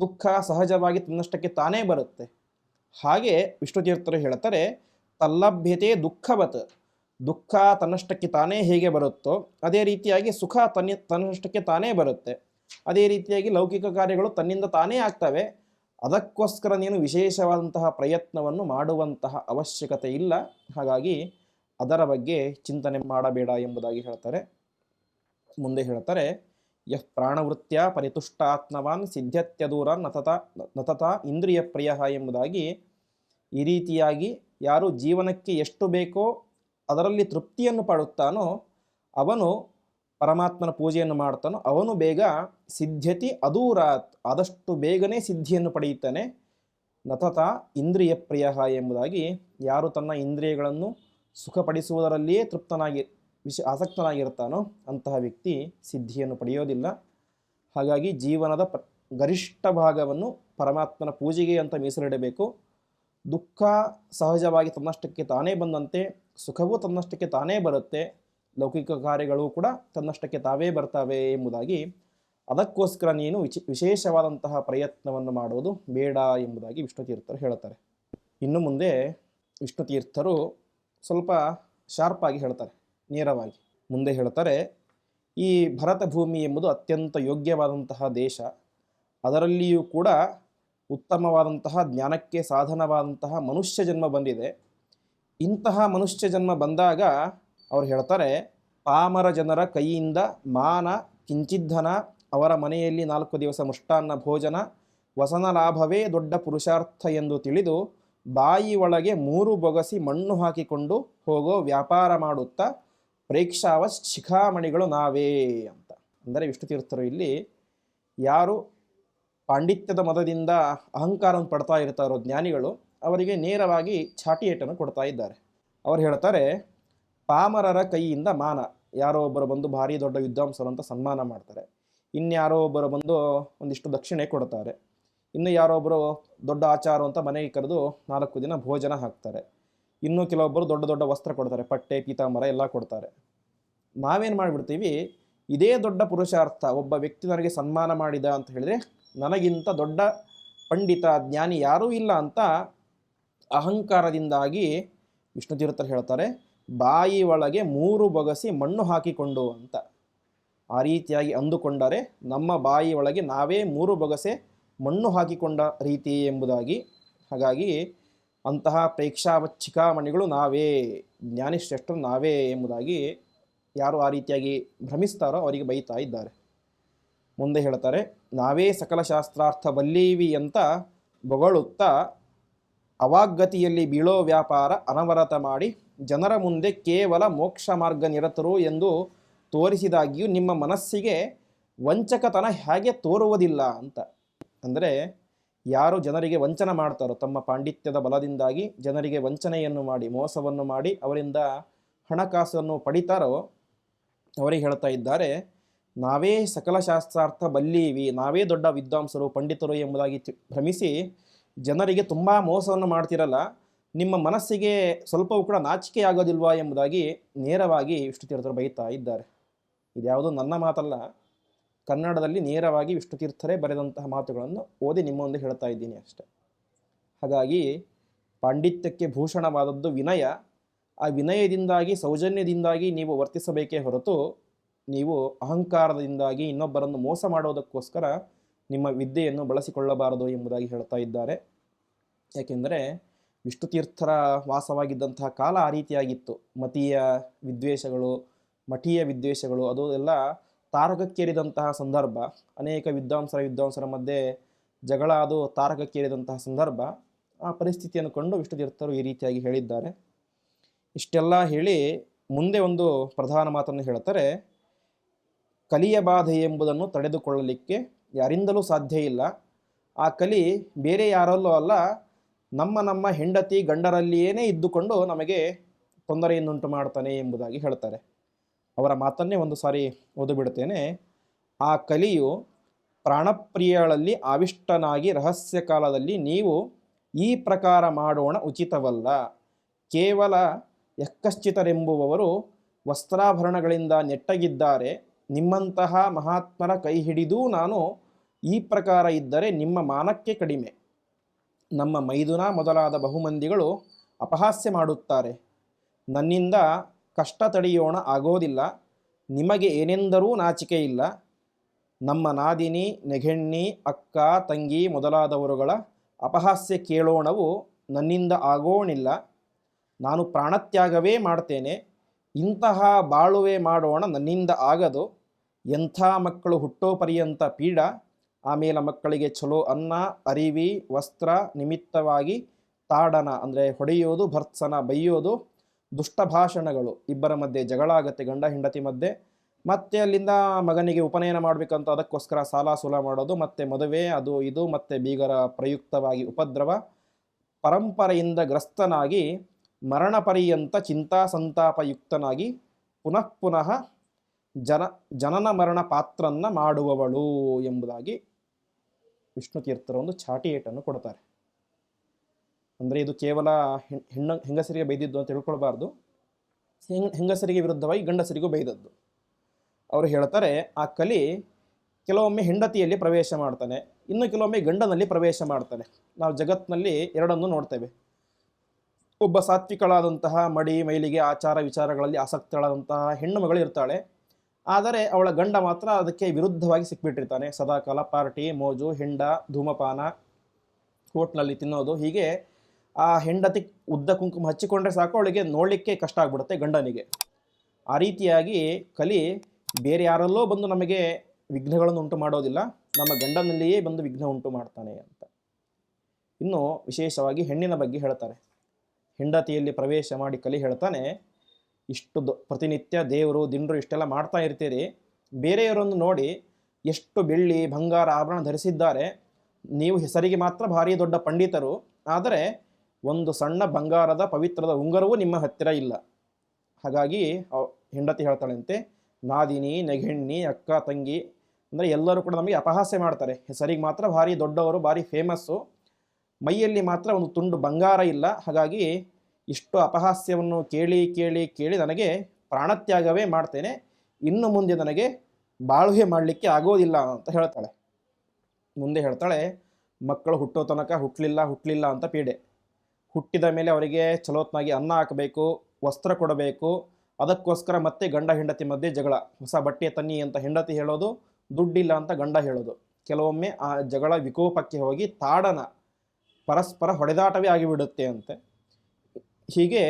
ದುಃಖ ಸಹಜವಾಗಿ ತನ್ನಷ್ಟಕ್ಕೆ ತಾನೇ ಬರುತ್ತೆ. ಹಾಗೆ ವಿಷ್ಣು ತೀರ್ಥರು ಹೇಳ್ತಾರೆ ತಲ್ಲಭ್ಯತೆ ದುಃಖವತ್. ದುಃಖ ತನ್ನಷ್ಟಕ್ಕೆ ತಾನೇ ಹೇಗೆ ಬರುತ್ತೋ, ಅದೇ ರೀತಿಯಾಗಿ ಸುಖ ತನ್ನ, ತನ್ನಷ್ಟಕ್ಕೆ ತಾನೇ ಬರುತ್ತೆ. ಅದೇ ರೀತಿಯಾಗಿ ಲೌಕಿಕ ಕಾರ್ಯಗಳು ತನ್ನಿಂದ ತಾನೇ ಆಗ್ತವೆ. ಅದಕ್ಕೋಸ್ಕರ ನೀನು ವಿಶೇಷವಾದಂತಹ ಪ್ರಯತ್ನವನ್ನು ಮಾಡುವಂತಹ ಅವಶ್ಯಕತೆ ಇಲ್ಲ. ಹಾಗಾಗಿ ಅದರ ಬಗ್ಗೆ ಚಿಂತನೆ ಮಾಡಬೇಡ ಎಂಬುದಾಗಿ ಹೇಳ್ತಾರೆ. ಮುಂದೆ ಹೇಳ್ತಾರೆ, ಯಃ ಪ್ರಾಣವೃತ್ಯ ಪರಿತುಷ್ಟಾತ್ಮವಾನ್ ಸಿದ್ಧತ್ಯದೂರ ನತತ ನತತ ಇಂದ್ರಿಯ ಪ್ರಿಯ ಎಂಬುದಾಗಿ ಈ ರೀತಿಯಾಗಿ ಯಾರು ಜೀವನಕ್ಕೆ ಎಷ್ಟು ಬೇಕೋ ಅದರಲ್ಲಿ ತೃಪ್ತಿಯನ್ನು ಪಡುತ್ತಾನೋ, ಅವನು ಪರಮಾತ್ಮನ ಪೂಜೆಯನ್ನು ಮಾಡ್ತಾನೋ, ಅವನು ಬೇಗ ಸಿದ್ಧತಿ ಅದೂರಾತ್ ಆದಷ್ಟು ಬೇಗನೆ ಸಿದ್ಧಿಯನ್ನು ಪಡೆಯುತ್ತಾನೆ. ನತತ ಇಂದ್ರಿಯ ಪ್ರಿಯ ಎಂಬುದಾಗಿ ಯಾರು ತನ್ನ ಇಂದ್ರಿಯಗಳನ್ನು ಸುಖಪಡಿಸುವುದರಲ್ಲಿಯೇ ತೃಪ್ತನಾಗಿ ವಿಷ ಆಸಕ್ತನಾಗಿರ್ತಾನೋ ಅಂತಹ ವ್ಯಕ್ತಿ ಸಿದ್ಧಿಯನ್ನು ಪಡೆಯೋದಿಲ್ಲ. ಹಾಗಾಗಿ ಜೀವನದ ಪ, ಗರಿಷ್ಠ ಭಾಗವನ್ನು ಪರಮಾತ್ಮನ ಪೂಜೆಗೆ ಅಂತ ಮೀಸಲಿಡಬೇಕು. ದುಃಖ ಸಹಜವಾಗಿ ತನ್ನಷ್ಟಕ್ಕೆ ತಾನೇ ಬಂದಂತೆ, ಸುಖವೂ ತನ್ನಷ್ಟಕ್ಕೆ ತಾನೇ ಬರುತ್ತೆ, ಲೌಕಿಕ ಕಾರ್ಯಗಳು ಕೂಡ ತನ್ನಷ್ಟಕ್ಕೆ ತಾವೇ ಬರ್ತವೆ ಎಂಬುದಾಗಿ ಅದಕ್ಕೋಸ್ಕರ ನೀನು ವಿಚ, ವಿಶೇಷವಾದಂತಹ ಪ್ರಯತ್ನವನ್ನು ಮಾಡುವುದು ಬೇಡ ಎಂಬುದಾಗಿ ವಿಷ್ಣು ತೀರ್ಥರು ಹೇಳುತ್ತಾರೆ. ಇನ್ನು ಮುಂದೆ ವಿಷ್ಣು ತೀರ್ಥರು ಸ್ವಲ್ಪ ಶಾರ್ಪಾಗಿ ಹೇಳ್ತಾರೆ. ನೇರವಾಗಿ ಮುಂದೆ ಹೇಳ್ತಾರೆ, ಈ ಭರತ ಭೂಮಿ ಎಂಬುದು ಅತ್ಯಂತ ಯೋಗ್ಯವಾದಂತಹ ದೇಶ. ಅದರಲ್ಲಿಯೂ ಕೂಡ ಉತ್ತಮವಾದಂತಹ ಜ್ಞಾನಕ್ಕೆ ಸಾಧನವಾದಂತಹ ಮನುಷ್ಯ ಜನ್ಮ ಬಂದಿದೆ. ಇಂತಹ ಮನುಷ್ಯ ಜನ್ಮ ಬಂದಾಗ ಅವ್ರು ಹೇಳ್ತಾರೆ, ಪಾಮರ ಜನರ ಕೈಯಿಂದ ಮಾನ ಕಿಂಚಿದ್ದನ ಅವರ ಮನೆಯಲ್ಲಿ ನಾಲ್ಕು ದಿವಸ ಮುಷ್ಟಾನ್ನ ಭೋಜನ, ವಸನ ಲಾಭವೇ ದೊಡ್ಡ ಪುರುಷಾರ್ಥ ಎಂದು ತಿಳಿದು ಬಾಯಿ ಒಳಗೆ ಮೂರು ಬೊಗಸಿ ಮಣ್ಣು ಹಾಕಿಕೊಂಡು ಹೋಗೋ ವ್ಯಾಪಾರ ಮಾಡುತ್ತಾ ಪ್ರೇಕ್ಷಾವ ಶಿಖಾಮಣಿಗಳು ನಾವೇ ಅಂತ. ಅಂದರೆ ವಿಷ್ಣು ತೀರ್ಥರು ಇಲ್ಲಿ ಯಾರು ಪಾಂಡಿತ್ಯದ ಮದದಿಂದ ಅಹಂಕಾರವನ್ನು ಪಡ್ತಾ ಇರ್ತಾರೋ ಜ್ಞಾನಿಗಳು ಅವರಿಗೆ ನೇರವಾಗಿ ಚಾಟಿಯೇಟನ್ನು ಕೊಡ್ತಾ ಇದ್ದಾರೆ. ಅವರು ಹೇಳ್ತಾರೆ, ಪಾಮರರ ಕೈಯಿಂದ ಮಾನ. ಯಾರೋ ಒಬ್ಬರು ಬಂದು ಭಾರಿ ದೊಡ್ಡ ವಿದ್ವಾಂಸರು ಅಂತ ಸನ್ಮಾನ ಮಾಡ್ತಾರೆ. ಇನ್ಯಾರೋ ಒಬ್ಬರು ಬಂದು ಒಂದಿಷ್ಟು ದಕ್ಷಿಣೆ ಕೊಡ್ತಾರೆ. ಇನ್ನು ಯಾರೋ ಒಬ್ಬರು ದೊಡ್ಡ ಆಚಾರ ಅಂತ ಮನೆಗೆ ಕರೆದು ನಾಲ್ಕು ದಿನ ಭೋಜನ ಹಾಕ್ತಾರೆ. ಇನ್ನು ಕೆಲವೊಬ್ಬರು ದೊಡ್ಡ ದೊಡ್ಡ ವಸ್ತ್ರ ಕೊಡ್ತಾರೆ, ಪಟ್ಟೆ, ಪೀತಾಂಬರ ಎಲ್ಲ ಕೊಡ್ತಾರೆ. ನಾವೇನು ಮಾಡಿಬಿಡ್ತೀವಿ, ಇದೇ ದೊಡ್ಡ ಪುರುಷಾರ್ಥ, ಒಬ್ಬ ವ್ಯಕ್ತಿ ನನಗೆ ಸನ್ಮಾನ ಮಾಡಿದ ಅಂತ ಹೇಳಿದರೆ, ನನಗಿಂತ ದೊಡ್ಡ ಪಂಡಿತ, ಜ್ಞಾನಿ ಯಾರೂ ಇಲ್ಲ ಅಂತ ಅಹಂಕಾರದಿಂದಾಗಿ ವಿಷ್ಣು ತೀರ್ಥರು ಹೇಳ್ತಾರೆ, ಬಾಯಿ ಒಳಗೆ ಮೂರು ಬಗಸಿ ಮಣ್ಣು ಹಾಕಿಕೊಂಡು ಅಂತ. ಆ ರೀತಿಯಾಗಿ ಅಂದುಕೊಂಡರೆ ನಮ್ಮ ಬಾಯಿ ಒಳಗೆ ನಾವೇ ಮೂರು ಬಗಸೆ ಮಣ್ಣು ಹಾಕಿಕೊಂಡ ರೀತಿ ಎಂಬುದಾಗಿ, ಹಾಗಾಗಿ ಅಂತಹ ಪ್ರೇಕ್ಷಾವಚ್ಛಿಕಾಮಣಿಗಳು ನಾವೇ, ಜ್ಞಾನಿಶ್ರೇಷ್ಠರು ನಾವೇ ಎಂಬುದಾಗಿ ಯಾರು ಆ ರೀತಿಯಾಗಿ ಭ್ರಮಿಸ್ತಾರೋ ಅವರಿಗೆ ಬೈತಾ ಇದ್ದಾರೆ. ಮುಂದೆ ಹೇಳ್ತಾರೆ, ನಾವೇ ಸಕಲ ಶಾಸ್ತ್ರಾರ್ಥ ಬಲ್ಲೀವಿ ಅಂತ ಬೊಗಳುತ್ತಾ ಅವಾಗತಿಯಲ್ಲಿ ಬೀಳೋ ವ್ಯಾಪಾರ ಅನವರತ ಮಾಡಿ ಜನರ ಮುಂದೆ ಕೇವಲ ಮೋಕ್ಷ ಮಾರ್ಗ ನಿರತರು ಎಂದು ತೋರಿಸಿದಾಗಿಯೂ ನಿಮ್ಮ ಮನಸ್ಸಿಗೆ ವಂಚಕತನ ಹೇಗೆ ತೋರುವುದಿಲ್ಲ ಅಂತ. ಅಂದರೆ ಯಾರು ಜನರಿಗೆ ವಂಚನೆ ಮಾಡ್ತಾರೋ ತಮ್ಮ ಪಾಂಡಿತ್ಯದ ಬಲದಿಂದಾಗಿ ಜನರಿಗೆ ವಂಚನೆಯನ್ನು ಮಾಡಿ, ಮೋಸವನ್ನು ಮಾಡಿ ಅವರಿಂದ ಹಣಕಾಸನ್ನು ಪಡಿತಾರೋ ಅವರಿಗೆ ಹೇಳ್ತಾ ಇದ್ದಾರೆ, ನಾವೇ ಸಕಲ ಶಾಸ್ತ್ರಾರ್ಥ ಬಲ್ಲೀವಿ, ನಾವೇ ದೊಡ್ಡ ವಿದ್ವಾಂಸರು, ಪಂಡಿತರು ಎಂಬುದಾಗಿ ಭ್ರಮಿಸಿ ಜನರಿಗೆ ತುಂಬ ಮೋಸವನ್ನು ಮಾಡ್ತಿರಲ್ಲ, ನಿಮ್ಮ ಮನಸ್ಸಿಗೆ ಸ್ವಲ್ಪವೂ ಕೂಡ ನಾಚಿಕೆ ಆಗೋದಿಲ್ವಾ ಎಂಬುದಾಗಿ ನೇರವಾಗಿ ವಿಷ್ಣು ತೀರ್ಥರು ಬೈತಾ ಇದ್ದಾರೆ. ಇದ್ಯಾವುದು ನನ್ನ ಮಾತಲ್ಲ. ಕನ್ನಡದಲ್ಲಿ ನೇರವಾಗಿ ವಿಷ್ಣು ತೀರ್ಥರೇ ಬರೆದಂತಹ ಮಾತುಗಳನ್ನು ಓದಿ ನಿಮ್ಮ ಮುಂದೆ ಹೇಳ್ತಾ ಇದ್ದೀನಿ ಅಷ್ಟೆ. ಹಾಗಾಗಿ ಪಾಂಡಿತ್ಯಕ್ಕೆ ಭೂಷಣವಾದದ್ದು ವಿನಯ. ಆ ವಿನಯದಿಂದಾಗಿ, ಸೌಜನ್ಯದಿಂದಾಗಿ ನೀವು ವರ್ತಿಸಬೇಕೇ ಹೊರತು ನೀವು ಅಹಂಕಾರದಿಂದಾಗಿ ಇನ್ನೊಬ್ಬರನ್ನು ಮೋಸ ಮಾಡೋದಕ್ಕೋಸ್ಕರ ನಿಮ್ಮ ವಿದ್ಯೆಯನ್ನು ಬಳಸಿಕೊಳ್ಳಬಾರದು ಎಂಬುದಾಗಿ ಹೇಳ್ತಾ ಇದ್ದಾರೆ. ಯಾಕೆಂದರೆ ವಿಷ್ಣು ತೀರ್ಥರ ವಾಸವಾಗಿದ್ದಂತಹ ಕಾಲ ಆ ರೀತಿಯಾಗಿತ್ತು. ಮತೀಯ ವಿದ್ವೇಷಗಳು, ಮಠೀಯ ವಿದ್ವೇಷಗಳು, ಅದು ಎಲ್ಲ ತಾರಕಕ್ಕೇರಿದಂತಹ ಸಂದರ್ಭ, ಅನೇಕ ವಿದ್ವಾಂಸರ ವಿದ್ವಾಂಸರ ಮಧ್ಯೆ ಜಗಳ ಅದು ತಾರಕಕ್ಕೇರಿದಂತಹ ಸಂದರ್ಭ, ಆ ಪರಿಸ್ಥಿತಿಯನ್ನು ಕಂಡು ವಿಷ್ಣು ತೀರ್ಥರು ಈ ರೀತಿಯಾಗಿ ಹೇಳಿದ್ದಾರೆ. ಇಷ್ಟೆಲ್ಲ ಹೇಳಿ ಮುಂದೆ ಒಂದು ಪ್ರಧಾನ ಮಾತನ್ನು ಹೇಳ್ತಾರೆ. ಕಲಿಯ ಬಾಧೆ ಎಂಬುದನ್ನು ತಡೆದುಕೊಳ್ಳಲಿಕ್ಕೆ ಯಾರಿಂದಲೂ ಸಾಧ್ಯ ಇಲ್ಲ. ಆ ಕಲಿ ಬೇರೆ ಯಾರಲ್ಲೂ ಅಲ್ಲ, ನಮ್ಮ ನಮ್ಮ ಹೆಂಡತಿ ಗಂಡರಲ್ಲಿಯೇನೇ ಇದ್ದುಕೊಂಡು ನಮಗೆ ತೊಂದರೆಯನ್ನುಂಟು ಮಾಡ್ತಾನೆ ಎಂಬುದಾಗಿ ಹೇಳ್ತಾರೆ. ಅವರ ಮಾತನ್ನೇ ಒಂದು ಸಾರಿ ಓದುಬಿಡ್ತೇನೆ. ಆ ಕಲಿಯು ಪ್ರಾಣಪ್ರಿಯಗಳಲ್ಲಿ ಆವಿಷ್ಟನಾಗಿ ರಹಸ್ಯ ಕಾಲದಲ್ಲಿ ನೀವು ಈ ಪ್ರಕಾರ ಮಾಡೋಣ ಉಚಿತವಲ್ಲ. ಕೇವಲ ಯಕ್ಕಶ್ಚಿತರೆಂಬುವವರು ವಸ್ತ್ರಾಭರಣಗಳಿಂದ ನೆಟ್ಟಗಿದ್ದಾರೆ. ನಿಮ್ಮಂತಹ ಮಹಾತ್ಮರ ಕೈ ಹಿಡಿದೂ ನಾನು ಈ ಪ್ರಕಾರ ಇದ್ದರೆ ನಿಮ್ಮ ಮಾನಕ್ಕೆ ಕಡಿಮೆ. ನಮ್ಮ ಮೈದುನ ಮೊದಲಾದ ಬಹುಮಂದಿಗಳು ಅಪಹಾಸ್ಯ ಮಾಡುತ್ತಾರೆ. ನನ್ನಿಂದ ಕಷ್ಟ ತಡೆಯೋಣ ಆಗೋದಿಲ್ಲ. ನಿಮಗೆ ಏನೆಂದರೂ ನಾಚಿಕೆ ಇಲ್ಲ. ನಮ್ಮ ನಾದಿನಿ ನೆಗೆಣ್ಣಿ ಅಕ್ಕ, ತಂಗಿ ಮೊದಲಾದವರುಗಳ ಅಪಹಾಸ್ಯ ಕೇಳೋಣವು ನನ್ನಿಂದ ಆಗೋಣಿಲ್ಲ ನಾನು ಪ್ರಾಣತ್ಯಾಗವೇ ಮಾಡ್ತೇನೆ. ಇಂತಹ ಬಾಳುವೆ ಮಾಡೋಣ ನನ್ನಿಂದ ಆಗದು. ಎಂಥ ಮಕ್ಕಳು ಹುಟ್ಟೋ ಪರ್ಯಂತ ಪೀಡ ಆಮೇಲೆ ಮಕ್ಕಳಿಗೆ ಚಲೋ ಅನ್ನ, ಅರಿವಿ, ವಸ್ತ್ರ ನಿಮಿತ್ತವಾಗಿ ತಾಡನ, ಅಂದರೆ ಹೊಡೆಯೋದು, ಭರ್ತ್ಸನ, ಬೈಯೋದು ದುಷ್ಟ ಭಾಷಣಗಳು ಇಬ್ಬರ ಮಧ್ಯೆ ಜಗಳ ಆಗುತ್ತೆ, ಗಂಡ ಹೆಂಡತಿ ಮಧ್ಯೆ. ಮತ್ತೆ ಅಲ್ಲಿಂದ ಮಗನಿಗೆ ಉಪನಯನ ಮಾಡಬೇಕಂತ ಅದಕ್ಕೋಸ್ಕರ ಸಾಲ ಸುಲ ಮಾಡೋದು, ಮತ್ತೆ ಮದುವೆ, ಅದು ಇದು, ಮತ್ತೆ ಬೀಗರ ಪ್ರಯುಕ್ತವಾಗಿ ಉಪದ್ರವ. ಪರಂಪರೆಯಿಂದ ಗ್ರಸ್ತನಾಗಿ, ಮರಣ ಪರ್ಯಂತ ಚಿಂತಾ ಸಂತಾಪಯುಕ್ತನಾಗಿ ಪುನಃ ಪುನಃ ಜನ, ಜನನ ಮರಣ ಪಾತ್ರನ್ನ ಮಾಡುವವಳು ಎಂಬುದಾಗಿ ವಿಷ್ಣು ತೀರ್ಥರ ಒಂದು ಚಾಟಿಯೇಟನ್ನು ಕೊಡ್ತಾರೆ. ಅಂದರೆ ಇದು ಕೇವಲ ಹೆಣ್- ಹೆಣ್ಣು, ಹೆಂಗಸರಿಗೆ ಬೈದಿದ್ದು ಅಂತ ತಿಳ್ಕೊಳ್ಬಾರ್ದು. ಹೆಂಗ್, ಹೆಂಗಸರಿಗೆ ವಿರುದ್ಧವಾಗಿ ಗಂಡಸರಿಗೂ ಬೈದದ್ದು. ಅವರು ಹೇಳ್ತಾರೆ, ಆ ಕಲಿ ಕೆಲವೊಮ್ಮೆ ಹೆಂಡತಿಯಲ್ಲಿ ಪ್ರವೇಶ ಮಾಡ್ತಾನೆ, ಇನ್ನು ಕೆಲವೊಮ್ಮೆ ಗಂಡನಲ್ಲಿ ಪ್ರವೇಶ ಮಾಡ್ತಾನೆ. ನಾವು ಜಗತ್ತಿನಲ್ಲಿ ಎರಡನ್ನು ನೋಡ್ತೇವೆ. ಒಬ್ಬ ಸಾತ್ವಿಕಳಾದಂತಹ ಮಡಿ, ಮೈಲಿಗೆ, ಆಚಾರ ವಿಚಾರಗಳಲ್ಲಿ ಆಸಕ್ತಿಗಳಾದಂತಹ ಹೆಣ್ಣು ಮಗಳು ಇರ್ತಾಳೆ. ಆದರೆ ಅವಳ ಗಂಡ ಮಾತ್ರ ಅದಕ್ಕೆ ವಿರುದ್ಧವಾಗಿ ಸಿಕ್ಬಿಟ್ಟಿರ್ತಾನೆ. ಸದಾಕಾಲ ಪಾರ್ಟಿ, ಮೋಜು, ಹೆಂಡ, ಧೂಮಪಾನ ಹೋಟ್ಲಲ್ಲಿ ತಿನ್ನೋದು, ಹೀಗೆ ಆ ಹೆಂಡತಿ ಉದ್ದ ಕುಂಕುಮ ಹಚ್ಚಿಕೊಂಡ್ರೆ ಸಾಕು, ಅವಳಿಗೆ ನೋಡಲಿಕ್ಕೆ ಕಷ್ಟ ಆಗ್ಬಿಡುತ್ತೆ ಗಂಡನಿಗೆ. ಆ ರೀತಿಯಾಗಿ ಕಲಿ ಬೇರೆ ಯಾರಲ್ಲೋ ಬಂದು ನಮಗೆ ವಿಘ್ನಗಳನ್ನು ಉಂಟು ಮಾಡೋದಿಲ್ಲ, ನಮ್ಮ ಗಂಡನಲ್ಲಿಯೇ ಬಂದು ವಿಘ್ನ ಉಂಟು ಮಾಡ್ತಾನೆ ಅಂತ. ಇನ್ನು ವಿಶೇಷವಾಗಿ ಹೆಣ್ಣಿನ ಬಗ್ಗೆ ಹೇಳ್ತಾರೆ. ಹೆಂಡತಿಯಲ್ಲಿ ಪ್ರವೇಶ ಮಾಡಿ ಕಲಿ ಹೇಳ್ತಾನೆ, ಇಷ್ಟು ಪ್ರತಿನಿತ್ಯ ದೇವರು, ದಿಂಡ್ರು ಇಷ್ಟೆಲ್ಲ ಮಾಡ್ತಾ ಇರ್ತೀರಿ. ಬೇರೆಯವರನ್ನು ನೋಡಿ ಎಷ್ಟು ಬೆಳ್ಳಿ, ಬಂಗಾರ, ಆಭರಣ ಧರಿಸಿದ್ದಾರೆ. ನೀವು ಹೆಸರಿಗೆ ಮಾತ್ರ ಭಾರಿ ದೊಡ್ಡ ಪಂಡಿತರು. ಆದರೆ ಒಂದು ಸಣ್ಣ ಬಂಗಾರದ ಪವಿತ್ರದ ಉಂಗರವೂ ನಿಮ್ಮ ಹತ್ತಿರ ಇಲ್ಲ. ಹಾಗಾಗಿ ಹೆಂಡತಿ ಹೇಳ್ತಾಳಂತೆ, ನಾದಿನಿ ನೆಗೆಣ್ಣಿ ಅಕ್ಕ, ತಂಗಿ, ಅಂದರೆ ಎಲ್ಲರೂ ಕೂಡ ನಮಗೆ ಅಪಹಾಸ್ಯ ಮಾಡ್ತಾರೆ. ಹೆಸರಿಗೆ ಮಾತ್ರ ಭಾರಿ ದೊಡ್ಡವರು, ಭಾರಿ ಫೇಮಸ್ಸು ಮೈಯಲ್ಲಿ ಮಾತ್ರ ಒಂದು ತುಂಡು ಬಂಗಾರ ಇಲ್ಲ. ಹಾಗಾಗಿ ಇಷ್ಟು ಅಪಹಾಸ್ಯವನ್ನು ಕೇಳಿ ಕೇಳಿ ಕೇಳಿ ನನಗೆ ಪ್ರಾಣತ್ಯಾಗವೇ ಮಾಡ್ತೇನೆ. ಇನ್ನು ಮುಂದೆ ನನಗೆ ಬಾಳುವೆ ಮಾಡಲಿಕ್ಕೆ ಆಗೋದಿಲ್ಲ ಅಂತ ಹೇಳ್ತಾಳೆ. ಮುಂದೆ ಹೇಳ್ತಾಳೆ, ಮಕ್ಕಳು ಹುಟ್ಟೋ ತನಕ ಹುಟ್ಟಲಿಲ್ಲ ಹುಟ್ಟಲಿಲ್ಲ ಅಂತ ಪೀಡೆ. ಹುಟ್ಟಿದ ಮೇಲೆ ಅವರಿಗೆ ಚಲೋತ್ನಾಗಿ ಅನ್ನ ಹಾಕಬೇಕು, ವಸ್ತ್ರ ಕೊಡಬೇಕು. ಅದಕ್ಕೋಸ್ಕರ ಮತ್ತೆ ಗಂಡ ಹೆಂಡತಿ ಮಧ್ಯೆ ಜಗಳ. ಹೊಸ ಬಟ್ಟೆ ತನ್ನಿ ಅಂತ ಹೆಂಡತಿ ಹೇಳೋದು, ದುಡ್ಡಿಲ್ಲ ಅಂತ ಗಂಡ ಹೇಳೋದು. ಕೆಲವೊಮ್ಮೆ ಆ ಜಗಳ ವಿಕೋಪಕ್ಕೆ ಹೋಗಿ ತಾಡನ ಪರಸ್ಪರ ಹೊಡೆದಾಟವೇ ಆಗಿಬಿಡುತ್ತೆ ಅಂತೆ. ಹೀಗೆ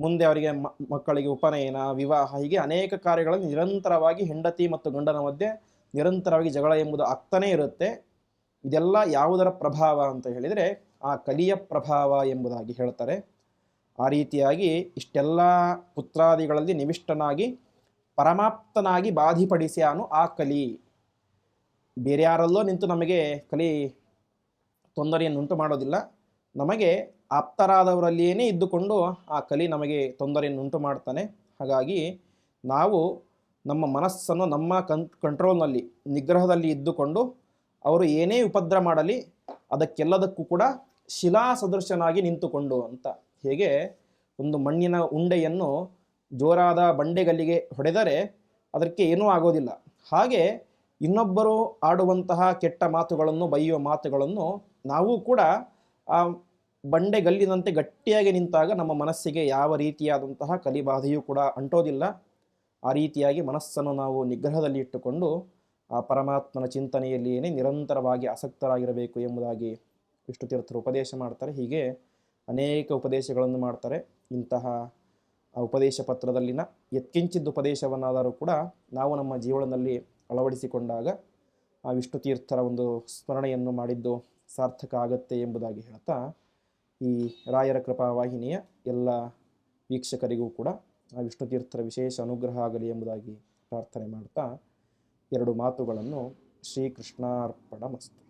ಮುಂದೆ ಅವರಿಗೆ ಮಕ್ಕಳಿಗೆ ಉಪನಯನ, ವಿವಾಹ, ಹೀಗೆ ಅನೇಕ ಕಾರ್ಯಗಳಲ್ಲಿ ನಿರಂತರವಾಗಿ ಹೆಂಡತಿ ಮತ್ತು ಗಂಡನ ಮಧ್ಯೆ ನಿರಂತರವಾಗಿ ಜಗಳ ಎಂಬುದು ಆಗ್ತಾನೇ ಇರುತ್ತೆ. ಇದೆಲ್ಲ ಯಾವುದರ ಪ್ರಭಾವ ಅಂತ ಹೇಳಿದರೆ ಆ ಕಲಿಯ ಪ್ರಭಾವ ಎಂಬುದಾಗಿ ಹೇಳ್ತಾರೆ. ಆ ರೀತಿಯಾಗಿ ಇಷ್ಟೆಲ್ಲ ಪುತ್ರಾದಿಗಳಲ್ಲಿ ನಿವಿಷ್ಟನಾಗಿ ಪರಮಾಪ್ತನಾಗಿ ಬಾಧಿಪಡಿಸ್ಯಾನು ಆ ಕಲಿ. ಬೇರೆ ಯಾರಲ್ಲೋ ನಿಂತು ನಮಗೆ ಕಲಿ ತೊಂದರೆಯನ್ನುಂಟು ಮಾಡೋದಿಲ್ಲ. ನಮಗೆ ಆಪ್ತರಾದವರಲ್ಲಿಯೇ ಇದ್ದುಕೊಂಡು ಆ ಕಲಿ ನಮಗೆ ತೊಂದರೆಯನ್ನುಂಟು ಮಾಡ್ತಾನೆ. ಹಾಗಾಗಿ ನಾವು ನಮ್ಮ ಮನಸ್ಸನ್ನು ನಮ್ಮ ಕನ್, ಕಂಟ್ರೋಲ್ನಲ್ಲಿ, ನಿಗ್ರಹದಲ್ಲಿ ಇದ್ದುಕೊಂಡು ಅವರು ಏನೇ ಉಪದ್ರ ಮಾಡಲಿ ಅದಕ್ಕೆಲ್ಲದಕ್ಕೂ ಕೂಡ ಶಿಲಾ ಸದೃಶನಾಗಿ ನಿಂತುಕೊಂಡು ಅಂತ. ಹೇಗೆ? ಒಂದು ಮಣ್ಣಿನ ಉಂಡೆಯನ್ನು ಜೋರಾದ ಬಂಡೆಗಲ್ಲಿಗೆ ಹೊಡೆದರೆ ಅದಕ್ಕೆ ಏನೂ ಆಗೋದಿಲ್ಲ. ಹಾಗೆ ಇನ್ನೊಬ್ಬರು ಆಡುವಂತಹ ಕೆಟ್ಟ ಮಾತುಗಳನ್ನು ಬೈಯುವ ಮಾತುಗಳನ್ನು ನಾವು ಕೂಡ ಆ ಬಂಡೆಗಲ್ಲಿನಂತೆ ಗಟ್ಟಿಯಾಗಿ ನಿಂತಾಗ ನಮ್ಮ ಮನಸ್ಸಿಗೆ ಯಾವ ರೀತಿಯಾದಂತಹ ಕಲಿಬಾಧೆಯೂ ಕೂಡ ಅಂಟೋದಿಲ್ಲ. ಆ ರೀತಿಯಾಗಿ ಮನಸ್ಸನ್ನು ನಾವು ನಿಗ್ರಹದಲ್ಲಿ ಇಟ್ಟುಕೊಂಡು ಆ ಪರಮಾತ್ಮನ ಚಿಂತನೆಯಲ್ಲಿಯೇ ನಿರಂತರವಾಗಿ ಆಸಕ್ತರಾಗಿರಬೇಕು ಎಂಬುದಾಗಿ ವಿಷ್ಣು ತೀರ್ಥರು ಉಪದೇಶ ಮಾಡ್ತಾರೆ. ಹೀಗೆ ಅನೇಕ ಉಪದೇಶಗಳನ್ನು ಮಾಡ್ತಾರೆ. ಇಂತಹ ಉಪದೇಶ ಪತ್ರದಲ್ಲಿನ ಎತ್ಕಿಂಚಿದ್ದು ಉಪದೇಶವನ್ನಾದರೂ ಕೂಡ ನಾವು ನಮ್ಮ ಜೀವನದಲ್ಲಿ ಅಳವಡಿಸಿಕೊಂಡಾಗ ಆ ವಿಷ್ಣು ತೀರ್ಥರ ಒಂದು ಸ್ಮರಣೆಯನ್ನು ಮಾಡಿದ್ದು ಸಾರ್ಥಕ ಆಗತ್ತೆ ಎಂಬುದಾಗಿ ಹೇಳ್ತಾ, ಈ ರಾಯರ ಕೃಪಾ ವಾಹಿನಿಯ ಎಲ್ಲ ವೀಕ್ಷಕರಿಗೂ ಕೂಡ ಆ ವಿಷ್ಣು ತೀರ್ಥರ ವಿಶೇಷ ಅನುಗ್ರಹ ಆಗಲಿ ಎಂಬುದಾಗಿ ಪ್ರಾರ್ಥನೆ ಮಾಡ್ತಾ, ಎರಡು ಮಾತುಗಳನ್ನು ಶ್ರೀಕೃಷ್ಣಾರ್ಪಣ ಮಸ್ತು